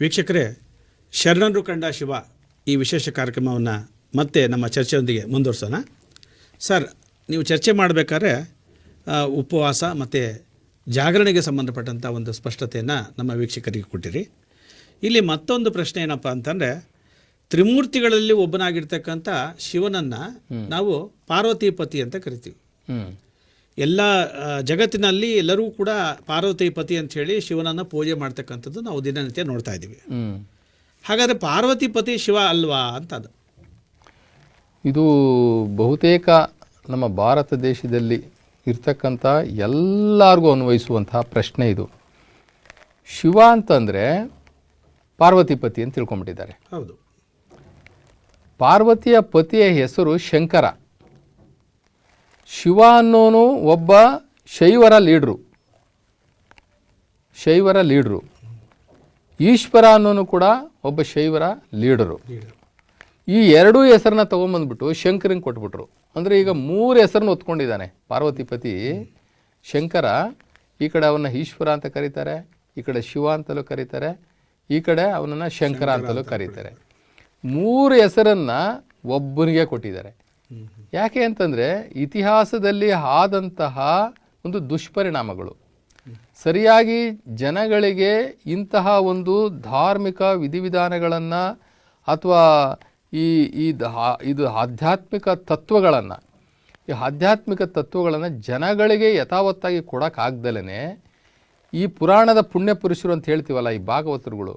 ವೀಕ್ಷಕರೇ ಶರಣರು ಕಂಡ ಶಿವ ಈ ವಿಶೇಷ ಕಾರ್ಯಕ್ರಮವನ್ನು ಮತ್ತೆ ನಮ್ಮ ಚರ್ಚೆಯೊಂದಿಗೆ ಮುಂದುವರ್ಸೋಣ. ಸರ್ ನೀವು ಚರ್ಚೆ ಮಾಡಬೇಕಾದ್ರೆ ಉಪವಾಸ ಮತ್ತು ಜಾಗರಣೆಗೆ ಸಂಬಂಧಪಟ್ಟಂಥ ಒಂದು ಸ್ಪಷ್ಟತೆಯನ್ನು ನಮ್ಮ ವೀಕ್ಷಕರಿಗೆ ಕೊಟ್ಟಿರಿ. ಇಲ್ಲಿ ಮತ್ತೊಂದು ಪ್ರಶ್ನೆ ಏನಪ್ಪ ಅಂತಂದರೆ ತ್ರಿಮೂರ್ತಿಗಳಲ್ಲಿ ಒಬ್ಬನಾಗಿರ್ತಕ್ಕಂಥ ಶಿವನನ್ನು ನಾವು ಪಾರ್ವತೀಪತಿ ಅಂತ ಕರಿತೀವಿ. ಎಲ್ಲ ಜಗತ್ತಿನಲ್ಲಿ ಎಲ್ಲರೂ ಕೂಡ ಪಾರ್ವತಿಪತಿ ಅಂತ ಹೇಳಿ ಶಿವನನ್ನು ಪೂಜೆ ಮಾಡ್ತಕ್ಕಂಥದ್ದು ನಾವು ದಿನನಿತ್ಯ ನೋಡ್ತಾ ಇದ್ದೀವಿ. ಹಾಗಾದರೆ ಪಾರ್ವತಿ ಪಾರ್ವತಿಪತಿ ಶಿವ ಅಲ್ವಾ ಅಂತ ಅದು. ಇದು ಬಹುತೇಕ ನಮ್ಮ ಭಾರತ ದೇಶದಲ್ಲಿ ಇರ್ತಕ್ಕಂಥ ಎಲ್ಲರಿಗೂ ಅನ್ವಯಿಸುವಂತಹ ಪ್ರಶ್ನೆ ಇದು. ಶಿವ ಅಂತಂದರೆ ಪಾರ್ವತಿಪತಿ ಅಂತ ತಿಳ್ಕೊಂಬಿಟ್ಟಿದ್ದಾರೆ ಹೌದು. ಪಾರ್ವತಿಯ ಪತಿಯ ಹೆಸರು ಶಂಕರ. ಶಿವ ಅನ್ನೋನು ಒಬ್ಬ ಶೈವರ ಲೀಡ್ರು. ಶೈವರ ಲೀಡ್ರು. ಈಶ್ವರ ಅನ್ನೋನು ಕೂಡ ಒಬ್ಬ ಶೈವರ ಲೀಡರು. ಈ ಎರಡೂ ಹೆಸರನ್ನ ತೊಗೊಂಬಂದ್ಬಿಟ್ಟು ಶಂಕರಂಗೆ ಕೊಟ್ಬಿಟ್ರು. ಅಂದರೆ ಈಗ ಮೂರು ಹೆಸರನ್ನ ಒತ್ಕೊಂಡಿದ್ದಾನೆ ಪಾರ್ವತಿಪತಿ ಶಂಕರ ಈ ಕಡೆ ಅವನ್ನ ಈಶ್ವರ ಅಂತ ಕರೀತಾರೆ ಈ ಕಡೆ ಶಿವ ಅಂತಲೂ ಕರೀತಾರೆ ಈ ಕಡೆ ಅವನನ್ನು ಶಂಕರ ಅಂತಲೂ ಕರೀತಾರೆ. ಮೂರು ಹೆಸರನ್ನು ಒಬ್ಬನಿಗೆ ಕೊಟ್ಟಿದ್ದಾರೆ. ಯಾಕೆ ಅಂತಂದರೆ ಇತಿಹಾಸದಲ್ಲಿ ಆದಂತಹ ಒಂದು ದುಷ್ಪರಿಣಾಮಗಳು. ಸರಿಯಾಗಿ ಜನಗಳಿಗೆ ಇಂತಹ ಒಂದು ಧಾರ್ಮಿಕ ವಿಧಿವಿಧಾನಗಳನ್ನು ಅಥವಾ ಈ ಈ ಇದು ಆಧ್ಯಾತ್ಮಿಕ ತತ್ವಗಳನ್ನು, ಈ ಆಧ್ಯಾತ್ಮಿಕ ತತ್ವಗಳನ್ನು ಜನಗಳಿಗೆ ಯಥಾವತ್ತಾಗಿ ಕೊಡೋಕ್ಕಾಗ್ದಲೇ ಈ ಪುರಾಣದ ಪುಣ್ಯ ಪುರುಷರು ಅಂತ ಹೇಳ್ತೀವಲ್ಲ ಈ ಭಾಗವತರುಗಳು,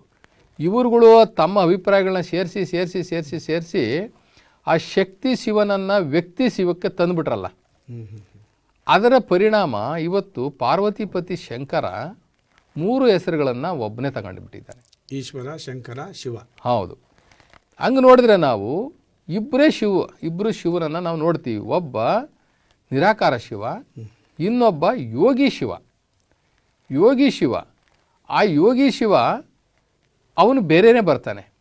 ಇವರುಗಳು ತಮ್ಮ ಅಭಿಪ್ರಾಯಗಳನ್ನ ಸೇರಿಸಿ ಸೇರಿಸಿ ಸೇರಿಸಿ ಸೇರಿಸಿ ಆ ಶಕ್ತಿ ಶಿವನನ್ನು ವ್ಯಕ್ತಿ ಶಿವಕ್ಕೆ ತಂದುಬಿಟ್ರಲ್ಲ. ಅದರ ಪರಿಣಾಮ ಇವತ್ತು ಪಾರ್ವತಿಪತಿ ಶಂಕರ ಮೂರು ಹೆಸರುಗಳನ್ನು ಒಬ್ಬನೇ ತಗೊಂಡುಬಿಟ್ಟಿದ್ದಾನೆ. ಈಶ್ವರ ಶಂಕರ ಶಿವ. ಹೌದು. ಹಂಗೆ ನೋಡಿದ್ರೆ ನಾವು ಇಬ್ಬರೇ ಶಿವ ಇಬ್ಬರು ಶಿವನನ್ನು ನಾವು ನೋಡ್ತೀವಿ. ಒಬ್ಬ ನಿರಾಕಾರ ಶಿವ ಇನ್ನೊಬ್ಬ ಯೋಗಿ ಶಿವ. ಯೋಗಿ ಶಿವ. ಆ ಯೋಗಿ ಶಿವ ಅವನು ಬೇರೆಯೇ ಬರ್ತಾನೆ.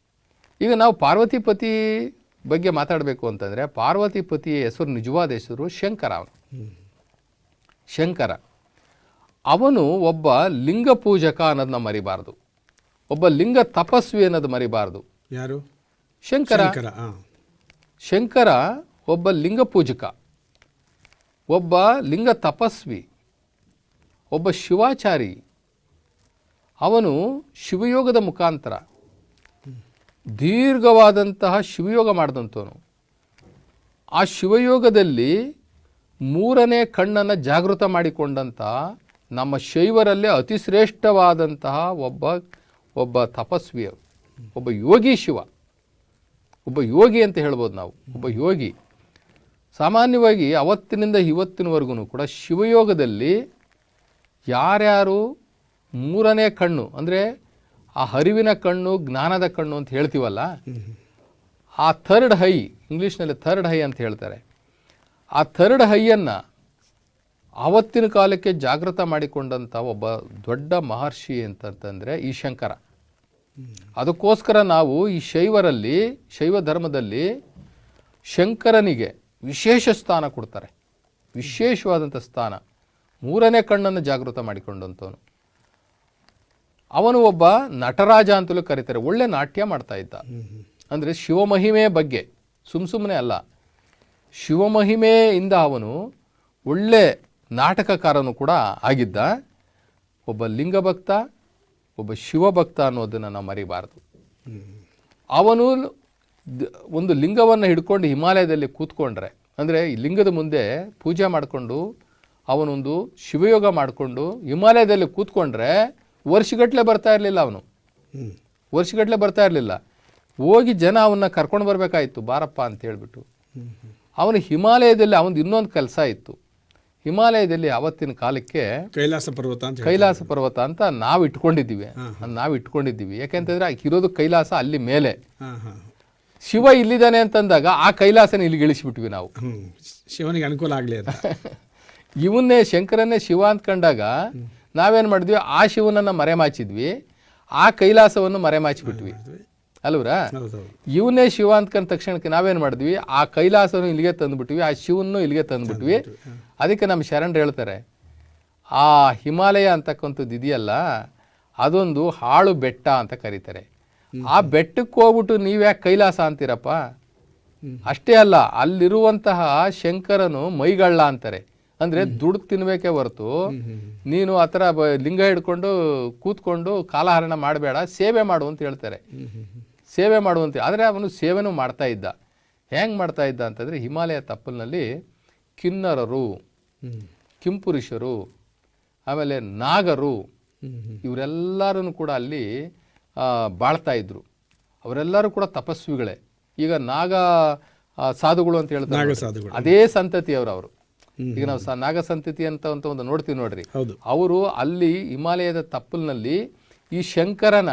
ಈಗ ನಾವು ಪಾರ್ವತಿಪತಿ ಬಗ್ಗೆ ಮಾತಾಡಬೇಕು ಅಂತಂದರೆ ಪಾರ್ವತಿ ಪತಿಯ ಹೆಸರು ನಿಜವಾದ ಹೆಸರು ಶಂಕರ ಅವನು. ಶಂಕರ. ಅವನು ಒಬ್ಬ ಲಿಂಗ ಪೂಜಕ ಅನ್ನೋದನ್ನ ಮರಿಬಾರ್ದು. ಒಬ್ಬ ಲಿಂಗ ತಪಸ್ವಿ ಅನ್ನೋದು ಮರಿಬಾರ್ದು. ಯಾರು? ಶಂಕರ. ಶಂಕರ ಒಬ್ಬ ಲಿಂಗ ಪೂಜಕ. ಒಬ್ಬ ಲಿಂಗ ತಪಸ್ವಿ. ಒಬ್ಬ ಶಿವಾಚಾರಿ. ಅವನು ಶಿವಯೋಗದ ಮುಖಾಂತರ. ದೀರ್ಘವಾದಂತಹ ಶಿವಯೋಗ ಮಾಡಿದಂಥವನು. ಆ ಶಿವಯೋಗದಲ್ಲಿ ಮೂರನೇ ಕಣ್ಣನ್ನು ಜಾಗೃತ ಮಾಡಿಕೊಂಡಂಥ ನಮ್ಮ ಶೈವರಲ್ಲೇ ಅತಿ ಶ್ರೇಷ್ಠವಾದಂತಹ ಒಬ್ಬ ಒಬ್ಬ ತಪಸ್ವಿ ಒಬ್ಬ ಯೋಗಿ ಶಿವ. ಒಬ್ಬ ಯೋಗಿ ಅಂತ ಹೇಳ್ಬೋದು ನಾವು. ಒಬ್ಬ ಯೋಗಿ. ಸಾಮಾನ್ಯವಾಗಿ ಅವತ್ತಿನಿಂದ ಇವತ್ತಿನವರೆಗೂ ಕೂಡ ಶಿವಯೋಗದಲ್ಲಿ ಯಾರ್ಯಾರು ಮೂರನೇ ಕಣ್ಣು, ಅಂದರೆ ಆ ಹರಿವಿನ ಕಣ್ಣು, ಜ್ಞಾನದ ಕಣ್ಣು ಅಂತ ಹೇಳ್ತೀವಲ್ಲ? ಆ ಥರ್ಡ್ ಹೈ, ಇಂಗ್ಲೀಷ್ನಲ್ಲಿ ಥರ್ಡ್ ಹೈ ಅಂತ ಹೇಳ್ತಾರೆ. ಆ ಥರ್ಡ್ ಹೈಯನ್ನು ಆವತ್ತಿನ ಕಾಲಕ್ಕೆ ಜಾಗೃತ ಮಾಡಿಕೊಂಡಂಥ ಒಬ್ಬ ದೊಡ್ಡ ಮಹರ್ಷಿ ಅಂತಂತಂದರೆ ಈ ಶಂಕರ. ಅದಕ್ಕೋಸ್ಕರ ನಾವು ಈ ಶೈವರಲ್ಲಿ, ಶೈವ ಧರ್ಮದಲ್ಲಿ ಶಂಕರನಿಗೆ ವಿಶೇಷ ಸ್ಥಾನ ಕೊಡ್ತಾರೆ. ವಿಶೇಷವಾದಂಥ ಸ್ಥಾನ. ಮೂರನೇ ಕಣ್ಣನ್ನು ಜಾಗೃತ ಮಾಡಿಕೊಂಡಂಥವನು. ಅವನು ಒಬ್ಬ ನಟರಾಜ ಅಂತಲೂ ಕರೀತಾರೆ. ಒಳ್ಳೆ ನಾಟ್ಯ ಮಾಡ್ತಾ ಇದ್ದ. ಅಂದರೆ ಶಿವಮಹಿಮೆ ಬಗ್ಗೆ, ಸುಮ್ ಸುಮ್ಮನೆ ಅಲ್ಲ. ಶಿವಮಹಿಮೆಯಿಂದ ಅವನು ಒಳ್ಳೆ ನಾಟಕಕಾರನು ಕೂಡ ಆಗಿದ್ದ. ಒಬ್ಬ ಲಿಂಗಭಕ್ತ, ಒಬ್ಬ ಶಿವಭಕ್ತ ಅನ್ನೋದನ್ನು ನಾವು ಮರಿಬಾರದು. ಅವನು ಒಂದು ಲಿಂಗವನ್ನು ಹಿಡ್ಕೊಂಡು ಹಿಮಾಲಯದಲ್ಲಿ ಕೂತ್ಕೊಂಡ್ರೆ, ಅಂದರೆ ಈ ಲಿಂಗದ ಮುಂದೆ ಪೂಜೆ ಮಾಡಿಕೊಂಡು ಅವನೊಂದು ಶಿವಯೋಗ ಮಾಡಿಕೊಂಡು ಹಿಮಾಲಯದಲ್ಲಿ ಕೂತ್ಕೊಂಡ್ರೆ ವರ್ಷಗಟ್ಟಲೆ ಬರ್ತಾ ಇರಲಿಲ್ಲ ಅವನು. ವರ್ಷಗಟ್ಟಲೆ ಬರ್ತಾ ಇರಲಿಲ್ಲ. ಹೋಗಿ ಜನ ಅವನ್ನ ಕರ್ಕೊಂಡು ಬರಬೇಕಾಯಿತು ಬಾರಪ್ಪ ಅಂತ ಹೇಳಿಬಿಟ್ಟು. ಅವನು ಹಿಮಾಲಯದಲ್ಲಿ ಅವನದು ಇನ್ನೊಂದು ಕೆಲಸ ಇತ್ತು. ಹಿಮಾಲಯದಲ್ಲಿ ಅವತ್ತಿನ ಕಾಲಕ್ಕೆ ಕೈಲಾಸ ಪರ್ವತ ಅಂತ ಕೈಲಾಸ ಪರ್ವತ ಅಂತ ನಾವು ಇಟ್ಕೊಂಡಿದ್ದೀವಿ. ನಾವು ಇಟ್ಕೊಂಡಿದ್ದೀವಿ. ಯಾಕೆಂತಂದ್ರೆ ಇರೋದು ಕೈಲಾಸ ಅಲ್ಲಿ ಮೇಲೆ. ಶಿವ ಇಲ್ಲಿದ್ದಾನೆ ಅಂತಂದಾಗ ಆ ಕೈಲಾಸನ ಇಲ್ಲಿಗೆ ಇಳಿಸಿಬಿಟ್ವಿ ನಾವು. ಶಿವನಿಗೆ ಅನುಕೂಲ ಆಗಲಿ ಅಂತ. ಇವನ್ನೇ ಶಂಕರನ್ನೇ ಶಿವ ಅಂದ್ಕೊಂಡಾಗ ನಾವೇನು ಮಾಡಿದ್ವಿ? ಆ ಶಿವನನ್ನು ಮರೆಮಾಚಿದ್ವಿ. ಆ ಕೈಲಾಸವನ್ನು ಮರೆಮಾಚಿಬಿಟ್ವಿ. ಅಲ್ವರ ಇವನೇ ಶಿವ ಅಂದ್ಕೊಂಡ ತಕ್ಷಣಕ್ಕೆ ನಾವೇನು ಮಾಡಿದ್ವಿ? ಆ ಕೈಲಾಸವನ್ನು ಇಲ್ಲಿಗೆ ತಂದುಬಿಟ್ವಿ. ಆ ಶಿವನ್ನು ಇಲ್ಲಿಗೆ ತಂದುಬಿಟ್ವಿ. ಅದಕ್ಕೆ ನಮ್ಮ ಶರಣರು ಹೇಳ್ತಾರೆ ಆ ಹಿಮಾಲಯ ಅಂತಕ್ಕಂಥದ್ದು ಇದೆಯಲ್ಲ ಅದೊಂದು ಹಾಳು ಬೆಟ್ಟ ಅಂತ ಕರೀತಾರೆ. ಆ ಬೆಟ್ಟಕ್ಕೆ ಹೋಗ್ಬಿಟ್ಟು ನೀವ್ಯಾಕೆ ಕೈಲಾಸ ಅಂತೀರಪ್ಪ? ಅಷ್ಟೇ ಅಲ್ಲ ಅಲ್ಲಿರುವಂತಹ ಶಂಕರನು ಮೈಗಳ್ಳ ಅಂತಾರೆ. ಅಂದ್ರೆ ದುಡ್ಡು ತಿನ್ಬೇಕೇ ಹೊರತು ನೀನು ಆ ಥರ ಲಿಂಗ ಹಿಡ್ಕೊಂಡು ಕೂತ್ಕೊಂಡು ಕಾಲಹರಣ ಮಾಡಬೇಡ ಸೇವೆ ಮಾಡು ಅಂತ ಹೇಳ್ತಾರೆ. ಸೇವೆ ಮಾಡುವಂತ ಆದರೆ ಅವನು ಸೇವೆನೂ ಮಾಡ್ತಾ ಇದ್ದ. ಹೆಂಗೆ ಮಾಡ್ತಾ ಇದ್ದ ಅಂತಂದರೆ ಹಿಮಾಲಯ ತಪ್ಪಲಿನಲ್ಲಿ ಕಿನ್ನರರು. ಕಿಂಪುರುಷರು ಆಮೇಲೆ ನಾಗರು. ಇವರೆಲ್ಲರೂ ಕೂಡ ಅಲ್ಲಿ ಬಾಳ್ತಾ ಇದ್ರು. ಅವರೆಲ್ಲರೂ ಕೂಡ ತಪಸ್ವಿಗಳೇ. ಈಗ ನಾಗ ಸಾಧುಗಳು ಅಂತ ಹೇಳ್ತಾರೆ. ಅದೇ ಸಂತತಿಯವರು ಅವರು. ಈಗ ನಾವು ನಾಗಸಂತತಿ ನಾಗ ಸಂತತಿ ಅಂತ ಅಂತ ಒಂದು ನೋಡ್ತೀವಿ ನೋಡ್ರಿ. ಅವರು ಅಲ್ಲಿ ಹಿಮಾಲಯದ ತಪ್ಪಲಿನಲ್ಲಿ ಈ ಶಂಕರನ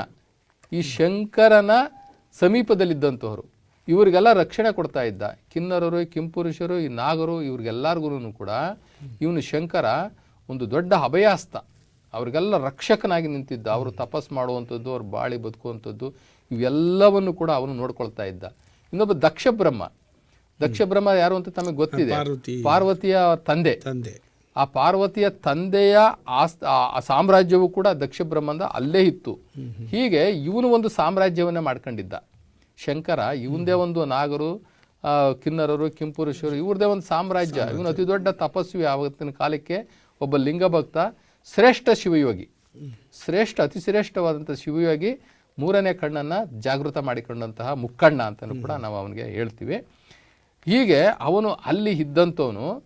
ಈ ಶಂಕರನ ಸಮೀಪದಲ್ಲಿದ್ದಂಥವ್ರು ಇವರಿಗೆಲ್ಲ ರಕ್ಷಣೆ ಕೊಡ್ತಾ ಇದ್ದ. ಕಿನ್ನರರು ಕಿಂಪುರುಷರು ಈ ನಾಗರು ಇವ್ರಿಗೆಲ್ಲರಿಗೂ ಕೂಡ ಇವನು ಶಂಕರ ಒಂದು ದೊಡ್ಡ ಅಭಯಾಸ್ತ ಅವ್ರಿಗೆಲ್ಲ ರಕ್ಷಕನಾಗಿ ನಿಂತಿದ್ದ. ಅವರು ತಪಸ್ ಮಾಡುವಂಥದ್ದು ಅವ್ರು ಬಾಳಿ ಬದುಕುವಂಥದ್ದು ಇವೆಲ್ಲವನ್ನು ಕೂಡ ಅವನು ನೋಡ್ಕೊಳ್ತಾ ಇದ್ದ. ಇನ್ನೊಬ್ಬ ದಕ್ಷ ಬ್ರಹ್ಮ ದಕ್ಷ ಬ್ರಹ್ಮ ಯಾರು ಅಂತ ತಮಗೆ ಗೊತ್ತಿದೆ. ಪಾರ್ವತಿಯ ತಂದೆ. ತಂದೆ. ಆ ಪಾರ್ವತಿಯ ತಂದೆಯ ಆಸ್ ಆ- ಸಾಮ್ರಾಜ್ಯವು ಕೂಡ ದಕ್ಷ ಬ್ರಹ್ಮಂದ ಅಲ್ಲೇ ಇತ್ತು. ಹೀಗೆ ಇವನು ಒಂದು ಸಾಮ್ರಾಜ್ಯವನ್ನೇ ಮಾಡ್ಕೊಂಡಿದ್ದ. ಶಂಕರ ಇವಂದೇ ಒಂದು ನಾಗರು ಕಿನ್ನರರು ಕಿಂಪುರುಷರು ಇವ್ರದೇ ಒಂದು ಸಾಮ್ರಾಜ್ಯ. ಇವನು ಅತಿ ದೊಡ್ಡ ತಪಸ್ವಿ ಆವತ್ತಿನ ಕಾಲಕ್ಕೆ ಒಬ್ಬ ಲಿಂಗಭಕ್ತ ಶ್ರೇಷ್ಠ ಶಿವಯೋಗಿ. ಶ್ರೇಷ್ಠ ಅತಿ ಶ್ರೇಷ್ಠವಾದಂಥ ಶಿವಯೋಗಿ ಮೂರನೇ ಕಣ್ಣನ್ನು ಜಾಗೃತ ಮಾಡಿಕೊಂಡಂತಹ ಮುಕ್ಕಣ್ಣ ಅಂತಲೂ ಕೂಡ ನಾವು ಅವನಿಗೆ ಹೇಳ್ತೀವಿ. ಹೀಗೆ ಅವನು ಅಲ್ಲಿ ಇದ್ದಂಥವನು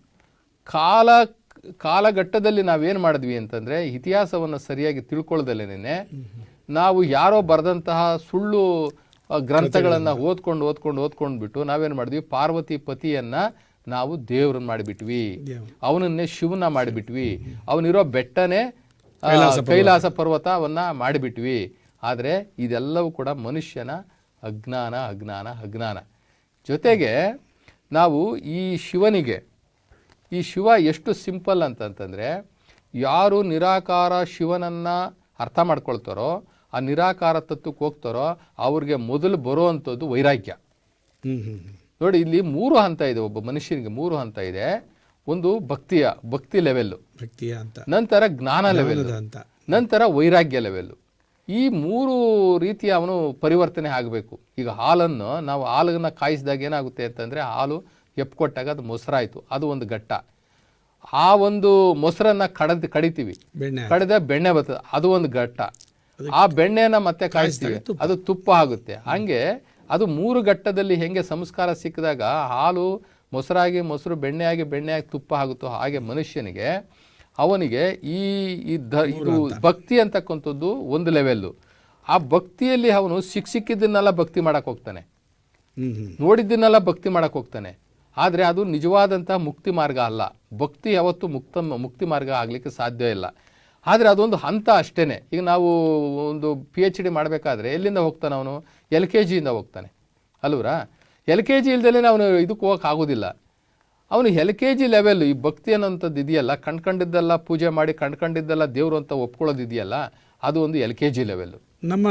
ಕಾಲ ಕಾಲಘಟ್ಟದಲ್ಲಿ ನಾವೇನು ಮಾಡಿದ್ವಿ ಅಂತಂದರೆ ಇತಿಹಾಸವನ್ನು ಸರಿಯಾಗಿ ತಿಳ್ಕೊಳ್ದಲೇನೆ ನಾವು ಯಾರೋ ಬರೆದಂತಹ ಸುಳ್ಳು ಗ್ರಂಥಗಳನ್ನು ಓದ್ಕೊಂಡು ಓದ್ಕೊಂಡು ಓದ್ಕೊಂಡು ಬಿಟ್ಟು ನಾವೇನು ಮಾಡಿದ್ವಿ? ಪಾರ್ವತಿ ಪತಿಯನ್ನು ನಾವು ದೇವ್ರನ್ನ ಮಾಡಿಬಿಟ್ವಿ. ಅವನನ್ನೇ ಶಿವನ ಮಾಡಿಬಿಟ್ವಿ. ಅವನಿರೋ ಬೆಟ್ಟನೇ ಕೈಲಾಸ ಪರ್ವತವನ್ನು ಮಾಡಿಬಿಟ್ವಿ. ಆದರೆ ಇದೆಲ್ಲವೂ ಕೂಡ ಮನುಷ್ಯನ ಅಜ್ಞಾನ ಅಜ್ಞಾನ ಅಜ್ಞಾನ. ಜೊತೆಗೆ ನಾವು ಈ ಶಿವನಿಗೆ ಈ ಶಿವ ಎಷ್ಟು ಸಿಂಪಲ್ ಅಂತಂತಂದರೆ ಯಾರು ನಿರಾಕಾರ ಶಿವನನ್ನು ಅರ್ಥ ಮಾಡ್ಕೊಳ್ತಾರೋ ಆ ನಿರಾಕಾರ ತತ್ವಕ್ಕೆ ಹೋಗ್ತಾರೋ ಅವ್ರಿಗೆ ಮೊದಲು ಬರುವಂಥದ್ದು ವೈರಾಗ್ಯ. ನೋಡಿ ಇಲ್ಲಿ ಮೂರು ಹಂತ ಇದೆ ಒಬ್ಬ ಮನುಷ್ಯನಿಗೆ ಮೂರು ಹಂತ ಇದೆ. ಒಂದು ಭಕ್ತಿಯ ಭಕ್ತಿ ಲೆವೆಲ್ಲು ಭಕ್ತಿಯ ಅಂತ ನಂತರ ಜ್ಞಾನ ಲೆವೆಲ್ ಅಂತ ನಂತರ ವೈರಾಗ್ಯ ಲೆವೆಲ್ಲು ಈ ಮೂರು ರೀತಿಯ ಅವನು ಪರಿವರ್ತನೆ ಆಗಬೇಕು. ಈಗ ಹಾಲನ್ನು ನಾವು ಹಾಲನ್ನು ಕಾಯಿಸಿದಾಗ ಏನಾಗುತ್ತೆ ಅಂತಂದರೆ ಹಾಲು ಎಪ್ಕೊಟ್ಟಾಗ ಅದು ಮೊಸರಾಯಿತು. ಅದು ಒಂದು ಘಟ್ಟ. ಆ ಒಂದು ಮೊಸರನ್ನು ಕಡದ್ ಕಡಿತೀವಿ. ಬೆಣ್ಣೆ. ಕಡಿದ ಬೆಣ್ಣೆ ಬರ್ತದೆ. ಅದು ಒಂದು ಘಟ್ಟ. ಆ ಬೆಣ್ಣೆನ ಮತ್ತೆ ಕಾಯಿಸ್ತೀವಿ. ಅದು ತುಪ್ಪ ಆಗುತ್ತೆ. ಹಂಗೆ ಅದು ಮೂರು ಘಟ್ಟದಲ್ಲಿ ಹೆಂಗೆ ಸಂಸ್ಕಾರ ಸಿಕ್ಕಿದಾಗ ಹಾಲು ಮೊಸರಾಗಿ ಮೊಸರು ಬೆಣ್ಣೆಯಾಗಿ ಬೆಣ್ಣೆಯಾಗಿ ತುಪ್ಪ ಆಗುತ್ತೋ ಹಾಗೆ ಮನುಷ್ಯನಿಗೆ ಅವನಿಗೆ ಈ ಇದ್ದ ಇದು ಭಕ್ತಿ ಅಂತಕ್ಕಂಥದ್ದು ಒಂದು ಲೆವೆಲ್ಲು ಆ ಭಕ್ತಿಯಲ್ಲಿ ಅವನು ಸಿಕ್ ಸಿಕ್ಕಿದ್ದನ್ನೆಲ್ಲ ಭಕ್ತಿ ಮಾಡಕ್ಕೆ ಹೋಗ್ತಾನೆ. ನೋಡಿದ್ದನ್ನೆಲ್ಲ ಭಕ್ತಿ ಮಾಡಕ್ಕೆ ಹೋಗ್ತಾನೆ. ಆದರೆ ಅದು ನಿಜವಾದಂತಹ ಮುಕ್ತಿ ಮಾರ್ಗ ಅಲ್ಲ. ಭಕ್ತಿ ಯಾವತ್ತೂ ಮುಕ್ತ ಮುಕ್ತಿ ಮಾರ್ಗ ಆಗಲಿಕ್ಕೆ ಸಾಧ್ಯ ಇಲ್ಲ. ಆದರೆ ಅದೊಂದು ಹಂತ ಅಷ್ಟೇ ಈಗ ನಾವು ಒಂದು ಪಿ ಎಚ್ ಡಿ ಮಾಡಬೇಕಾದ್ರೆ ಎಲ್ಲಿಂದ ಹೋಗ್ತಾನೆ ಅವನು? ಎಲ್ ಕೆ ಜಿಯಿಂದ ಹೋಗ್ತಾನೆ. ಅಲ್ವರಾ ಎಲ್ ಕೆ ಜಿ ಇಲ್ದಲೇ ಅವನು ಇದಕ್ಕೆ ಹೋಗಕ್ಕೆ ಆಗೋದಿಲ್ಲ. ಅವನು ಎಲ್ ಕೆ ಜಿ ಲೆವೆಲ್ ಈ ಭಕ್ತಿ ಅನ್ನೋಂಥದ್ದು ಇದೆಯಲ್ಲ? ಕಂಡ್ಕೊಂಡಿದ್ದೆಲ್ಲ ಪೂಜೆ ಮಾಡಿ ಕಂಡ್ಕೊಂಡಿದ್ದೆಲ್ಲ ದೇವರು ಅಂತ ಒಪ್ಕೊಳ್ಳೋದಿದೆಯಲ್ಲ ಅದು ಒಂದು ಎಲ್ ಕೆ ಜಿ ಲೆವೆಲ್ಲು ನಮ್ಮ